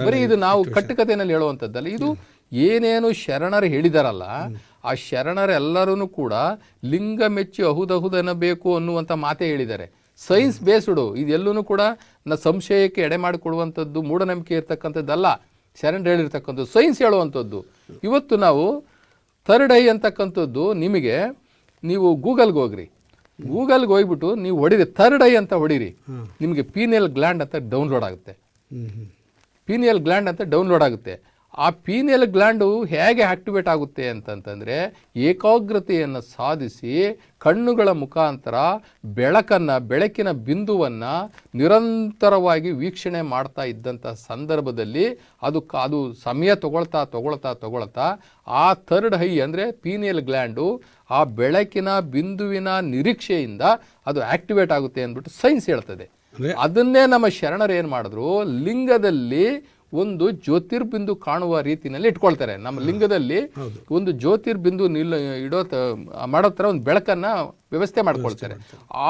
ಬರೀ ಇದು ನಾವು ಕಟ್ಟುಕತೆಯಲ್ಲಿ ಹೇಳುವಂಥದ್ದಲ್ಲ ಇದು ಏನೇನು ಶರಣರು ಹೇಳಿದಾರಲ್ಲ ಆ ಶರಣರೆಲ್ಲರೂ ಕೂಡ ಲಿಂಗ ಮೆಚ್ಚಿ ಅಹುದಹುದನಬೇಕು ಅನ್ನುವಂಥ ಮಾತೇ ಹೇಳಿದ್ದಾರೆ. ಸೈನ್ಸ್ ಬೇಸ್ಡು ಇದೆಲ್ಲೂ ಕೂಡ ನ ಸಂಶಯಕ್ಕೆ ಎಡೆ ಮಾಡಿಕೊಡುವಂಥದ್ದು ಮೂಢನಂಬಿಕೆ ಇರ್ತಕ್ಕಂಥದ್ದಲ್ಲ ಶರಣರು ಹೇಳಿರ್ತಕ್ಕಂಥದ್ದು ಸೈನ್ಸ್ ಹೇಳುವಂಥದ್ದು. ಇವತ್ತು ನಾವು ಥರ್ಡ್ ಐ ಅಂತಕ್ಕಂಥದ್ದು ನಿಮಗೆ ನೀವು ಗೂಗಲ್ಗೆ ಹೋಗ್ರಿ. ಗೂಗಲ್ಗೆ ಹೋಗ್ಬಿಟ್ಟು ನೀವು ಹೊಡಿರಿ. ಥರ್ಡ್ ಐ ಅಂತ ಹೊಡಿರಿ. ನಿಮಗೆ ಪೀನಿಯಲ್ ಗ್ಲ್ಯಾಂಡ್ ಅಂತ ಡೌನ್ಲೋಡ್ ಆಗುತ್ತೆ. ಪೀನಿಯಲ್ ಗ್ಲ್ಯಾಂಡ್ ಅಂತ ಡೌನ್ಲೋಡ್ ಆಗುತ್ತೆ. ಆ ಪೀನಿಯಲ್ ಗ್ಲ್ಯಾಂಡು ಹೇಗೆ ಆಕ್ಟಿವೇಟ್ ಆಗುತ್ತೆ ಅಂತಂತಂದರೆ ಏಕಾಗ್ರತೆಯನ್ನು ಸಾಧಿಸಿ ಕಣ್ಣುಗಳ ಮುಖಾಂತರ ಬೆಳಕನ್ನು ಬೆಳಕಿನ ಬಿಂದುವನ್ನು ನಿರಂತರವಾಗಿ ವೀಕ್ಷಣೆ ಮಾಡ್ತಾ ಇದ್ದಂಥ ಸಂದರ್ಭದಲ್ಲಿ ಅದು ಅದು ಸಮಯ ತಗೊಳ್ತಾ ತಗೊಳ್ತಾ ತಗೊಳ್ತಾ ಆ ಥರ್ಡ್ ಹೈ ಅಂದರೆ ಪೀನಿಯಲ್ ಗ್ಲ್ಯಾಂಡು ಆ ಬೆಳಕಿನ ಬಿಂದುವಿನ ನಿರೀಕ್ಷೆಯಿಂದ ಅದು ಆಕ್ಟಿವೇಟ್ ಆಗುತ್ತೆ ಅಂದ್ಬಿಟ್ಟು ಸೈನ್ಸ್ ಹೇಳ್ತದೆ. ಅದನ್ನೇ ನಮ್ಮ ಶರಣರು ಏನು ಮಾಡಿದ್ರು ಲಿಂಗದಲ್ಲಿ ಒಂದು ಜ್ಯೋತಿರ್ಬಿಂದು ಕಾಣುವ ರೀತಿಯಲ್ಲಿ ಇಟ್ಕೊಳ್ತಾರೆ. ನಮ್ಮ ಲಿಂಗದಲ್ಲಿ ಒಂದು ಜ್ಯೋತಿರ್ಬಿಂದು ನಿಲ್ ಇಡೋ ಮಾಡೋ ಥರ ಒಂದು ಬೆಳಕನ್ನ ವ್ಯವಸ್ಥೆ ಮಾಡ್ಕೊಳ್ತಾರೆ.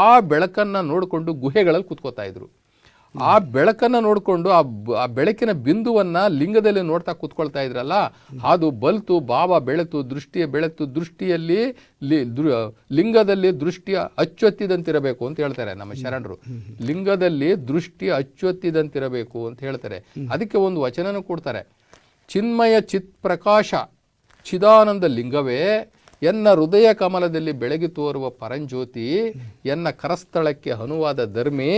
ಆ ಬೆಳಕನ್ನ ನೋಡಿಕೊಂಡು ಗುಹೆಗಳಲ್ಲಿ ಕುತ್ಕೋತಾ ಇದ್ರು. ಆ ಬೆಳಕನ್ನ ನೋಡಿಕೊಂಡು ಆ ಬೆಳಕಿನ ಬಿಂದುವನ್ನ ಲಿಂಗದಲ್ಲಿ ನೋಡ್ತಾ ಕೂತ್ಕೊಳ್ತಾ ಇದ್ರಲ್ಲ ಅದು ಬಲ್ತು ಭಾವ ಬೆಳೆತು ದೃಷ್ಟಿಯ ಬೆಳೆತು ದೃಷ್ಟಿಯಲ್ಲಿ ಲಿಂಗದಲ್ಲಿ ದೃಷ್ಟಿಯ ಅಚ್ಚೊತ್ತಿದಂತಿರಬೇಕು ಅಂತ ಹೇಳ್ತಾರೆ ನಮ್ಮ ಶರಣರು. ಲಿಂಗದಲ್ಲಿ ದೃಷ್ಟಿ ಅಚ್ಚೊತ್ತಿದಂತಿರಬೇಕು ಅಂತ ಹೇಳ್ತಾರೆ. ಅದಕ್ಕೆ ಒಂದು ವಚನನೂ ಕೊಡ್ತಾರೆ. ಚಿನ್ಮಯ ಚಿತ್ ಪ್ರಕಾಶ ಚಿದಾನಂದ ಲಿಂಗವೇ ಎನ್ನ ಹೃದಯ ಕಮಲದಲ್ಲಿ ಬೆಳಗಿ ತೋರುವ ಪರಂಜ್ಯೋತಿ, ಎನ್ನ ಕರಸ್ಥಳಕ್ಕೆ ಅನುವಾದ ಧರ್ಮಿ,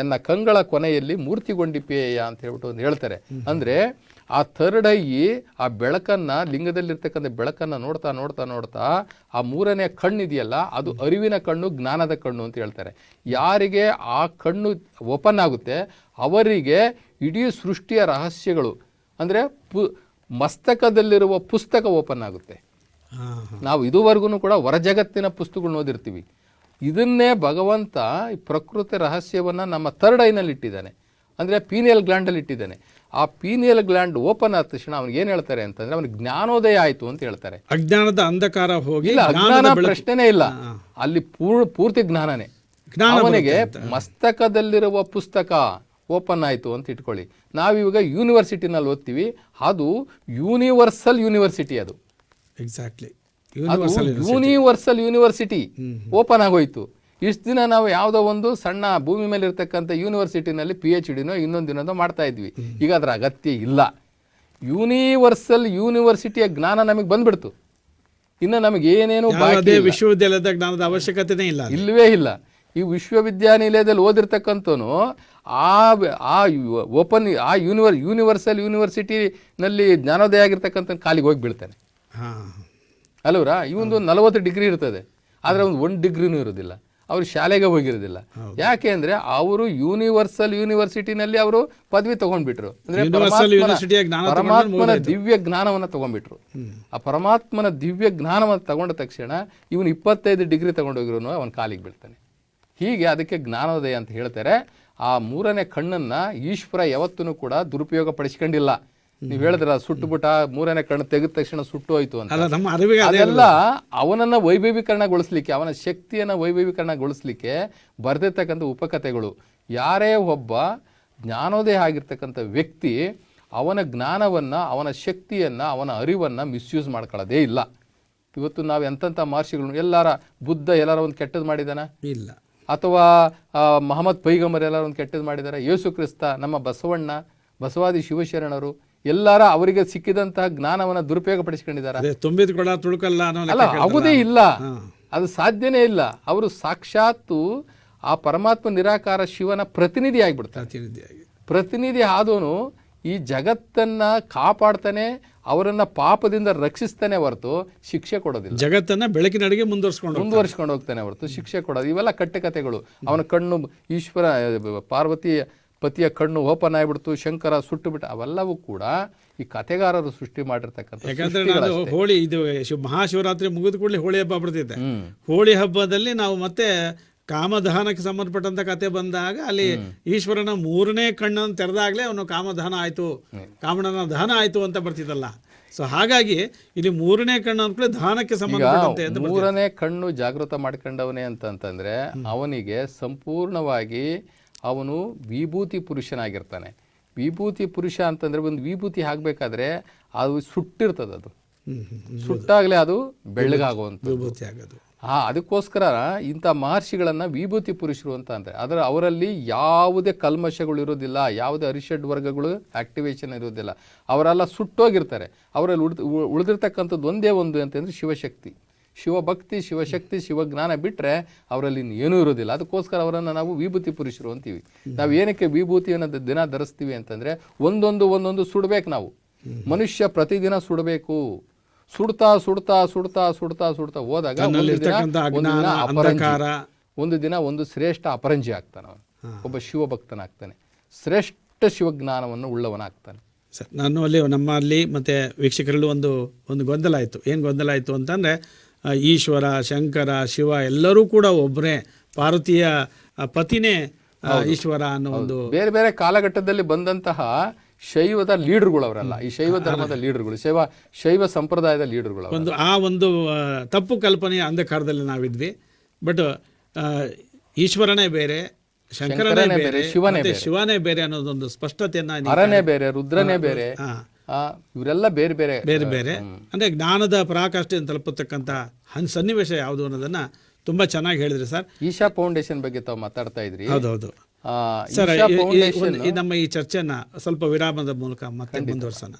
ಎನ್ನ ಕಂಗಳ ಕೊನೆಯಲ್ಲಿ ಮೂರ್ತಿಗೊಂಡಿಪೇಯ ಅಂತ ಹೇಳ್ಬಿಟ್ಟು ಒಂದು ಹೇಳ್ತಾರೆ. ಅಂದ್ರೆ ಆ ಥರ್ಡ್ ಐ, ಆ ಬೆಳಕನ್ನ, ಲಿಂಗದಲ್ಲಿರ್ತಕ್ಕಂಥ ಬೆಳಕನ್ನ ನೋಡ್ತಾ ನೋಡ್ತಾ ನೋಡ್ತಾ ಆ ಮೂರನೇ ಕಣ್ಣಿದೆಯಲ್ಲ, ಅದು ಅರಿವಿನ ಕಣ್ಣು, ಜ್ಞಾನದ ಕಣ್ಣು ಅಂತ ಹೇಳ್ತಾರೆ. ಯಾರಿಗೆ ಆ ಕಣ್ಣು ಓಪನ್ ಆಗುತ್ತೆ, ಅವರಿಗೆ ಇಡೀ ಸೃಷ್ಟಿಯ ರಹಸ್ಯಗಳು, ಅಂದರೆ ಪು ಮಸ್ತಕದಲ್ಲಿರುವ ಪುಸ್ತಕ ಓಪನ್ ಆಗುತ್ತೆ. ನಾವು ಇದುವರೆಗೂ ಕೂಡ ಹೊರಜಗತ್ತಿನ ಪುಸ್ತಕಗಳನ್ನ ಓದಿರ್ತೀವಿ ಇದನ್ನೇ ಭಗವಂತ ಈ ಪ್ರಕೃತಿ ರಹಸ್ಯವನ್ನು ನಮ್ಮ ಥರ್ಡ್ ಐನಲ್ಲಿ ಇಟ್ಟಿದ್ದಾನೆ. ಅಂದರೆ ಪೀನಿಯಲ್ ಗ್ಲ್ಯಾಂಡಲ್ಲಿ ಇಟ್ಟಿದ್ದಾನೆ. ಆ ಪೀನಿಯಲ್ ಗ್ಲ್ಯಾಂಡ್ ಓಪನ್ ಆದ ತಕ್ಷಣ ಅವ್ನಿಗೆ ಏನು ಹೇಳ್ತಾರೆ ಅಂತಂದರೆ ಅವನಿಗೆ ಜ್ಞಾನೋದಯ ಆಯಿತು ಅಂತ ಹೇಳ್ತಾರೆ. ಅಜ್ಞಾನದ ಅಂಧಕಾರ ಹೋಗಿ ಇಲ್ಲ ಅಜ್ಞಾನ ಪ್ರಶ್ನೆನೇ ಇಲ್ಲ. ಅಲ್ಲಿ ಪೂರ್ ಪೂರ್ತಿ ಜ್ಞಾನನೇ. ಜ್ಞಾನ ಅವನಿಗೆ ಮಸ್ತಕದಲ್ಲಿರುವ ಪುಸ್ತಕ ಓಪನ್ ಆಯಿತು ಅಂತ ಇಟ್ಕೊಳ್ಳಿ. ನಾವಿವಾಗ ಯೂನಿವರ್ಸಿಟಿನಲ್ಲಿ ಓದ್ತೀವಿ. ಅದು ಯೂನಿವರ್ಸಲ್ ಯೂನಿವರ್ಸಿಟಿ ಅದು. ಎಕ್ಸಾಕ್ಟ್ಲಿ ಯೂನಿವರ್ಸಲ್ ಯೂನಿವರ್ಸಿಟಿ ಓಪನ್ ಆಗೋಯ್ತು. ಇಷ್ಟು ದಿನ ನಾವು ಯಾವುದೋ ಒಂದು ಸಣ್ಣ ಭೂಮಿ ಮೇಲೆ ಇರ್ತಕ್ಕಂಥ ಯೂನಿವರ್ಸಿಟಿನಲ್ಲಿ ಪಿ ಎಚ್ ಡಿನೋ ಇನ್ನೊಂದು ದಿನದೋ ಮಾಡ್ತಾ ಇದ್ವಿ. ಈಗ ಅದರ ಅಗತ್ಯ ಇಲ್ಲ. ಯೂನಿವರ್ಸಲ್ ಯೂನಿವರ್ಸಿಟಿಯ ಜ್ಞಾನ ನಮಗೆ ಬಂದ್ಬಿಡ್ತು. ಇನ್ನು ನಮಗೆ ಏನೇನು. ವಿಶ್ವವಿದ್ಯಾಲಯದ ಜ್ಞಾನದ ಅವಶ್ಯಕತೆನೇ ಇಲ್ಲ. ಇಲ್ಲವೇ ಇಲ್ಲ. ಈ ವಿಶ್ವವಿದ್ಯಾನಿಲಯದಲ್ಲಿ ಓದಿರ್ತಕ್ಕಂಥವನು ಆ ಆ ಓಪನ್ ಆ ಯೂನಿವರ್ ಯೂನಿವರ್ಸಲ್ ಯೂನಿವರ್ಸಿಟಿನಲ್ಲಿ ಜ್ಞಾನೋದಯ ಆಗಿರ್ತಕ್ಕಂಥ ಕಾಲಿಗೆ ಹೋಗಿ ಬೀಳ್ತಾನೆ ಹಾ. ಅಲ್ವರಾ ಇವೊಂದು ನಲವತ್ತು ಡಿಗ್ರಿ ಇರ್ತದೆ. ಆದರೆ ಒಂದು ಒಂದು ಡಿಗ್ರಿನೂ ಇರೋದಿಲ್ಲ. ಅವರು ಶಾಲೆಗೆ ಹೋಗಿರೋದಿಲ್ಲ. ಯಾಕೆ ಅಂದ್ರೆ ಅವರು ಯೂನಿವರ್ಸಲ್ ಯೂನಿವರ್ಸಿಟಿನಲ್ಲಿ ಅವರು ಪದವಿ ತಗೊಂಡ್ಬಿಟ್ರು. ಅಂದ್ರೆ ಪರಮಾತ್ಮನ- ದಿವ್ಯ ಜ್ಞಾನವನ್ನ ತಗೊಂಡ್ಬಿಟ್ರು. ಆ ಪರಮಾತ್ಮನ ದಿವ್ಯ ಜ್ಞಾನವನ್ನು ತಗೊಂಡ ತಕ್ಷಣ ಇವನು ಇಪ್ಪತ್ತೈದು ಡಿಗ್ರಿ ತಗೊಂಡೋಗಿರೋ ಅವನ ಕಾಲಿಗೆ ಬೀಳ್ತಾನೆ. ಹೀಗೆ ಅದಕ್ಕೆ ಜ್ಞಾನೋದಯ ಅಂತ ಹೇಳ್ತಾರೆ. ಆ ಮೂರನೇ ಕಣ್ಣನ್ನ ಈಶ್ವರ ಯಾವತ್ತೂ ಕೂಡ ದುರುಪಯೋಗ ಪಡಿಸ್ಕೊಂಡಿಲ್ಲ. ನೀವು ಹೇಳಿದ್ರ ಸುಟ್ಟುಬಿಟ್ಟ ಮೂರನೇ ಕಣ್ಣು ತೆಗೆದ ತಕ್ಷಣ ಸುಟ್ಟು ಹೋಯ್ತು ಅಂತ. ಅದೆಲ್ಲ ಅವನನ್ನ ವೈಭವೀಕರಣಗೊಳಿಸ್ಲಿಕ್ಕೆ ಅವನ ಶಕ್ತಿಯನ್ನ ವೈಭವೀಕರಣಗೊಳಿಸ್ಲಿಕ್ಕೆ ಬರ್ದಿರ್ತಕ್ಕಂಥ ಉಪಕಥೆಗಳು. ಯಾರೇ ಒಬ್ಬ ಜ್ಞಾನೋದಯ ಆಗಿರ್ತಕ್ಕಂಥ ವ್ಯಕ್ತಿ ಅವನ ಜ್ಞಾನವನ್ನ ಅವನ ಶಕ್ತಿಯನ್ನ ಅವನ ಅರಿವನ್ನ ಮಿಸ್ಯೂಸ್ ಮಾಡ್ಕೊಳ್ಳೋದೇ ಇಲ್ಲ. ಇವತ್ತು ನಾವು ಎಂತೆಂಥ ಮಹರ್ಷಿಗಳು ಎಲ್ಲಾರ ಬುದ್ಧ ಎಲ್ಲಾರ ಒಂದು ಕೆಟ್ಟದ್ದು ಮಾಡಿದಾನ ಇಲ್ಲ. ಅಥವಾ ಮಹಮ್ಮದ್ ಪೈಗಂಬರ್ ಎಲ್ಲಾರ ಒಂದು ಕೆಟ್ಟದ್ದು ಮಾಡಿದಾರ ಯೇಸು ಕ್ರಿಸ್ತ ನಮ್ಮ ಬಸವಣ್ಣ ಬಸವಾದಿ ಶಿವಶರಣರು ಎಲ್ಲಾರ ಅವರಿಗೆ ಸಿಕ್ಕಿದಂತಹ ಜ್ಞಾನವನ್ನ ದುರುಪಯೋಗ ಪಡಿಸ್ಕೊಂಡಿದ್ದಾರೆ ಅದೇ ತುಂಬಿದ ಕೊಡ ತುಳುಕಲ್ಲ ಅಲ್ಲ ಆಗುದೇ ಇಲ್ಲ. ಅದು ಸಾಧ್ಯನೇ ಇಲ್ಲ. ಅವರು ಸಾಕ್ಷಾತ್ತು ಆ ಪರಮಾತ್ಮ ನಿರಾಕಾರ ಶಿವನ ಪ್ರತಿನಿಧಿ ಆಗಿಬಿಡ್ತಾರೆ. ಪ್ರತಿನಿಧಿ ಆದವನು ಈ ಜಗತ್ತನ್ನ ಕಾಪಾಡ್ತಾನೆ ಅವರನ್ನ ಪಾಪದಿಂದ ರಕ್ಷಿಸ್ತಾನೆ ಹೊರತು ಶಿಕ್ಷೆ ಕೊಡೋದಿಲ್ಲ. ಜಗತ್ತನ್ನ ಬೆಳಕಿನಡೆಗೆ ಮುಂದುವರ್ಸ್ಕೊಂಡು ಮುಂದುವರ್ಸ್ಕೊಂಡು ಹೋಗ್ತಾನೆ ಹೊರತು ಶಿಕ್ಷೆ ಕೊಡೋದು. ಇವೆಲ್ಲ ಕಟ್ಟೆಕತೆಗಳು. ಅವನ ಕಣ್ಣು ಈಶ್ವರ ಪಾರ್ವತಿ ಪತಿಯ ಕಣ್ಣು ಓಪನ್ ಆಗಿಬಿಡ್ತು ಶಂಕರ ಸುಟ್ಟು ಬಿಟ್ಟ ಅವೆಲ್ಲವೂ ಕೂಡ ಈ ಕತೆಗಾರರು ಸೃಷ್ಟಿ ಮಾಡಿರ್ತಕ್ಕಂಥ ಯಾಕಂದ್ರೆ. ನಾನು ಹೋಳಿ ಇದು ಶಿವ ಮಹಾಶಿವರಾತ್ರಿ ಮುಗಿದ ಕೂಡಲೇ ಹೋಳಿ ಹಬ್ಬ ಬರ್ತಿದೆ. ಹೋಳಿ ಹಬ್ಬದಲ್ಲಿ ನಾವು ಮತ್ತೆ ಕಾಮದಹನಕ್ಕೆ ಸಂಬಂಧಪಟ್ಟಂತ ಕತೆ ಬಂದಾಗ ಅಲ್ಲಿ ಈಶ್ವರನ ಮೂರನೇ ಕಣ್ಣನ್ನು ತೆರೆದಾಗಲೇ ಅವನು ಕಾಮಧಾನ ಆಯ್ತು ಕಾಮಣನ ದಹನ ಆಯ್ತು ಅಂತ ಬರ್ತಿದ್ದಲ್ಲ. ಸೊ ಹಾಗಾಗಿ ಇಲ್ಲಿ ಮೂರನೇ ಕಣ್ಣು ಅಂದ್ಕೊಳ್ಳಿ ದಹನಕ್ಕೆ ಸಂಬಂಧ ಮೂರನೇ ಕಣ್ಣು ಜಾಗೃತ ಮಾಡ್ಕೊಂಡವನೇ ಅಂತಂತಂದ್ರೆ ಅವನಿಗೆ ಸಂಪೂರ್ಣವಾಗಿ ಅವನು ವಿಭೂತಿ ಪುರುಷನಾಗಿರ್ತಾನೆ. ವಿಭೂತಿ ಪುರುಷ ಅಂತಂದ್ರೆ ಒಂದು ವಿಭೂತಿ ಆಗಬೇಕಾದ್ರೆ ಅದು ಸುಟ್ಟಿರ್ತದೆ ಅದು. ಸುಟ್ಟಾಗಲೇ ಅದು ಬೆಳ್ಳಗಾಗುವಂಥ ವಿಭೂತಿ ಆಗೋದು ಹಾ ಅದಕ್ಕೋಸ್ಕರ ಇಂಥ ಮಹರ್ಷಿಗಳನ್ನ ವಿಭೂತಿ ಪುರುಷರು ಅಂತ ಅಂದ್ರೆ ಅದರ ಅವರಲ್ಲಿ ಯಾವುದೇ ಕಲ್ಮಶಗಳು ಇರೋದಿಲ್ಲ ಯಾವುದೇ ಅರಿಷಡ್ ವರ್ಗಗಳು ಆಕ್ಟಿವೇಶನ್ ಇರೋದಿಲ್ಲ. ಅವರೆಲ್ಲ ಸುಟ್ಟೋಗಿರ್ತಾರೆ. ಅವರಲ್ಲಿ ಉಳಿದ ಉಳಿದಿರ್ತಕ್ಕಂಥದ್ದು ಒಂದೇ ಒಂದು ಅಂತಂದ್ರೆ ಶಿವಶಕ್ತಿ. ಶಿವಭಕ್ತಿ ಶಿವಶಕ್ತಿ ಶಿವಜ್ಞಾನ ಬಿಟ್ಟರೆ ಅವರಲ್ಲಿ ಏನೂ ಇರೋದಿಲ್ಲ ಅದಕ್ಕೋಸ್ಕರ ಅವರನ್ನು ನಾವು ವಿಭೂತಿ ಪುರುಷರು ಅಂತೀವಿ. ನಾವು ಏನಕ್ಕೆ ವಿಭೂತಿಯನ್ನು ಅನ್ನೋದು ದಿನ ಧರಿಸ್ತೀವಿ ಅಂತಂದರೆ ಒಂದೊಂದು ಒಂದೊಂದು ಸುಡಬೇಕು ನಾವು. ಮನುಷ್ಯ ಪ್ರತಿದಿನ ಸುಡಬೇಕು. ಸುಡ್ತಾ ಸುಡ್ತಾ ಸುಡ್ತಾ ಸುಡ್ತಾ ಸುಡ್ತಾ ಹೋದಾಗ. ಒಂದು ದಿನ ಒಂದು ಶ್ರೇಷ್ಠ ಅಪರಂಜಿ ಆಗ್ತಾನೆ ಅವನು. ಒಬ್ಬ ಶಿವಭಕ್ತನಾಗ್ತಾನೆ. ಶ್ರೇಷ್ಠ ಶಿವಜ್ಞಾನವನ್ನು ಉಳ್ಳವನಾಗ್ತಾನೆ. ಸರ್ ನಾನು ಅಲ್ಲಿ ನಮ್ಮಲ್ಲಿ ಮತ್ತು ವೀಕ್ಷಕರಲ್ಲೂ ಒಂದು ಒಂದು ಗೊಂದಲ ಆಯಿತು. ಏನು ಗೊಂದಲ ಆಯಿತು ಅಂತಂದರೆ ಈಶ್ವರ ಶಂಕರ ಶಿವ ಎಲ್ಲರೂ ಕೂಡ ಒಬ್ಬರೇ ಪಾರ್ವತಿಯ ಪತಿನೇ ಈಶ್ವರ ಅನ್ನೋ ಒಂದು ಬೇರೆ ಬೇರೆ ಕಾಲಘಟ್ಟದಲ್ಲಿ ಬಂದಂತಹ ಶೈವದ ಲೀಡರ್ಗಳು ಅವರಲ್ಲ ಈ ಶೈವ ಧರ್ಮದ ಲೀಡರ್ಗಳು ಶೈವ ಶೈವ ಸಂಪ್ರದಾಯದ ಲೀಡರ್ಗಳು ಒಂದು ಆ ಒಂದು ತಪ್ಪು ಕಲ್ಪನೆ ಅಂಧಕಾರದಲ್ಲಿ ನಾವಿದ್ವಿ. ಬಟ್ ಈಶ್ವರನೇ ಬೇರೆ ಶಂಕರನೇ ಬೇರೆ ಶಿವನೇ ಶಿವನೇ ಬೇರೆ ಅನ್ನೋದೊಂದು ಸ್ಪಷ್ಟತೆಯನ್ನ ಹರನೇ ಬೇರೆ ರುದ್ರನೇ ಬೇರೆ. ಇವರೆಲ್ಲ ಬೇರೆ ಬೇರೆ ಬೇರೆ ಬೇರೆ. ಅಂದರೆ ಜ್ಞಾನದ ಪರಾಕಾಷ್ಠೆಯನ್ನು ತಲುಪತಕ್ಕಂಥ ಹನ್ ಸನ್ನಿವೇಶ ಯಾವುದು ಅನ್ನೋದನ್ನ ತುಂಬ ಚೆನ್ನಾಗಿ ಹೇಳಿದ್ರಿ ಸರ್. ಈಶಾ ಫೌಂಡೇಶನ್ ಬಗ್ಗೆ ತಾವು ಮಾತಾಡ್ತಾ ಇದ್ರಿ. ಹೌದೌದು. ಸರ್ ನಮ್ಮ ಈ ಚರ್ಚೆನ ಸ್ವಲ್ಪ ವಿರಾಮದ ಮೂಲಕ ಮತ್ತೆ ಮುಂದುವರ್ಸೋಣ.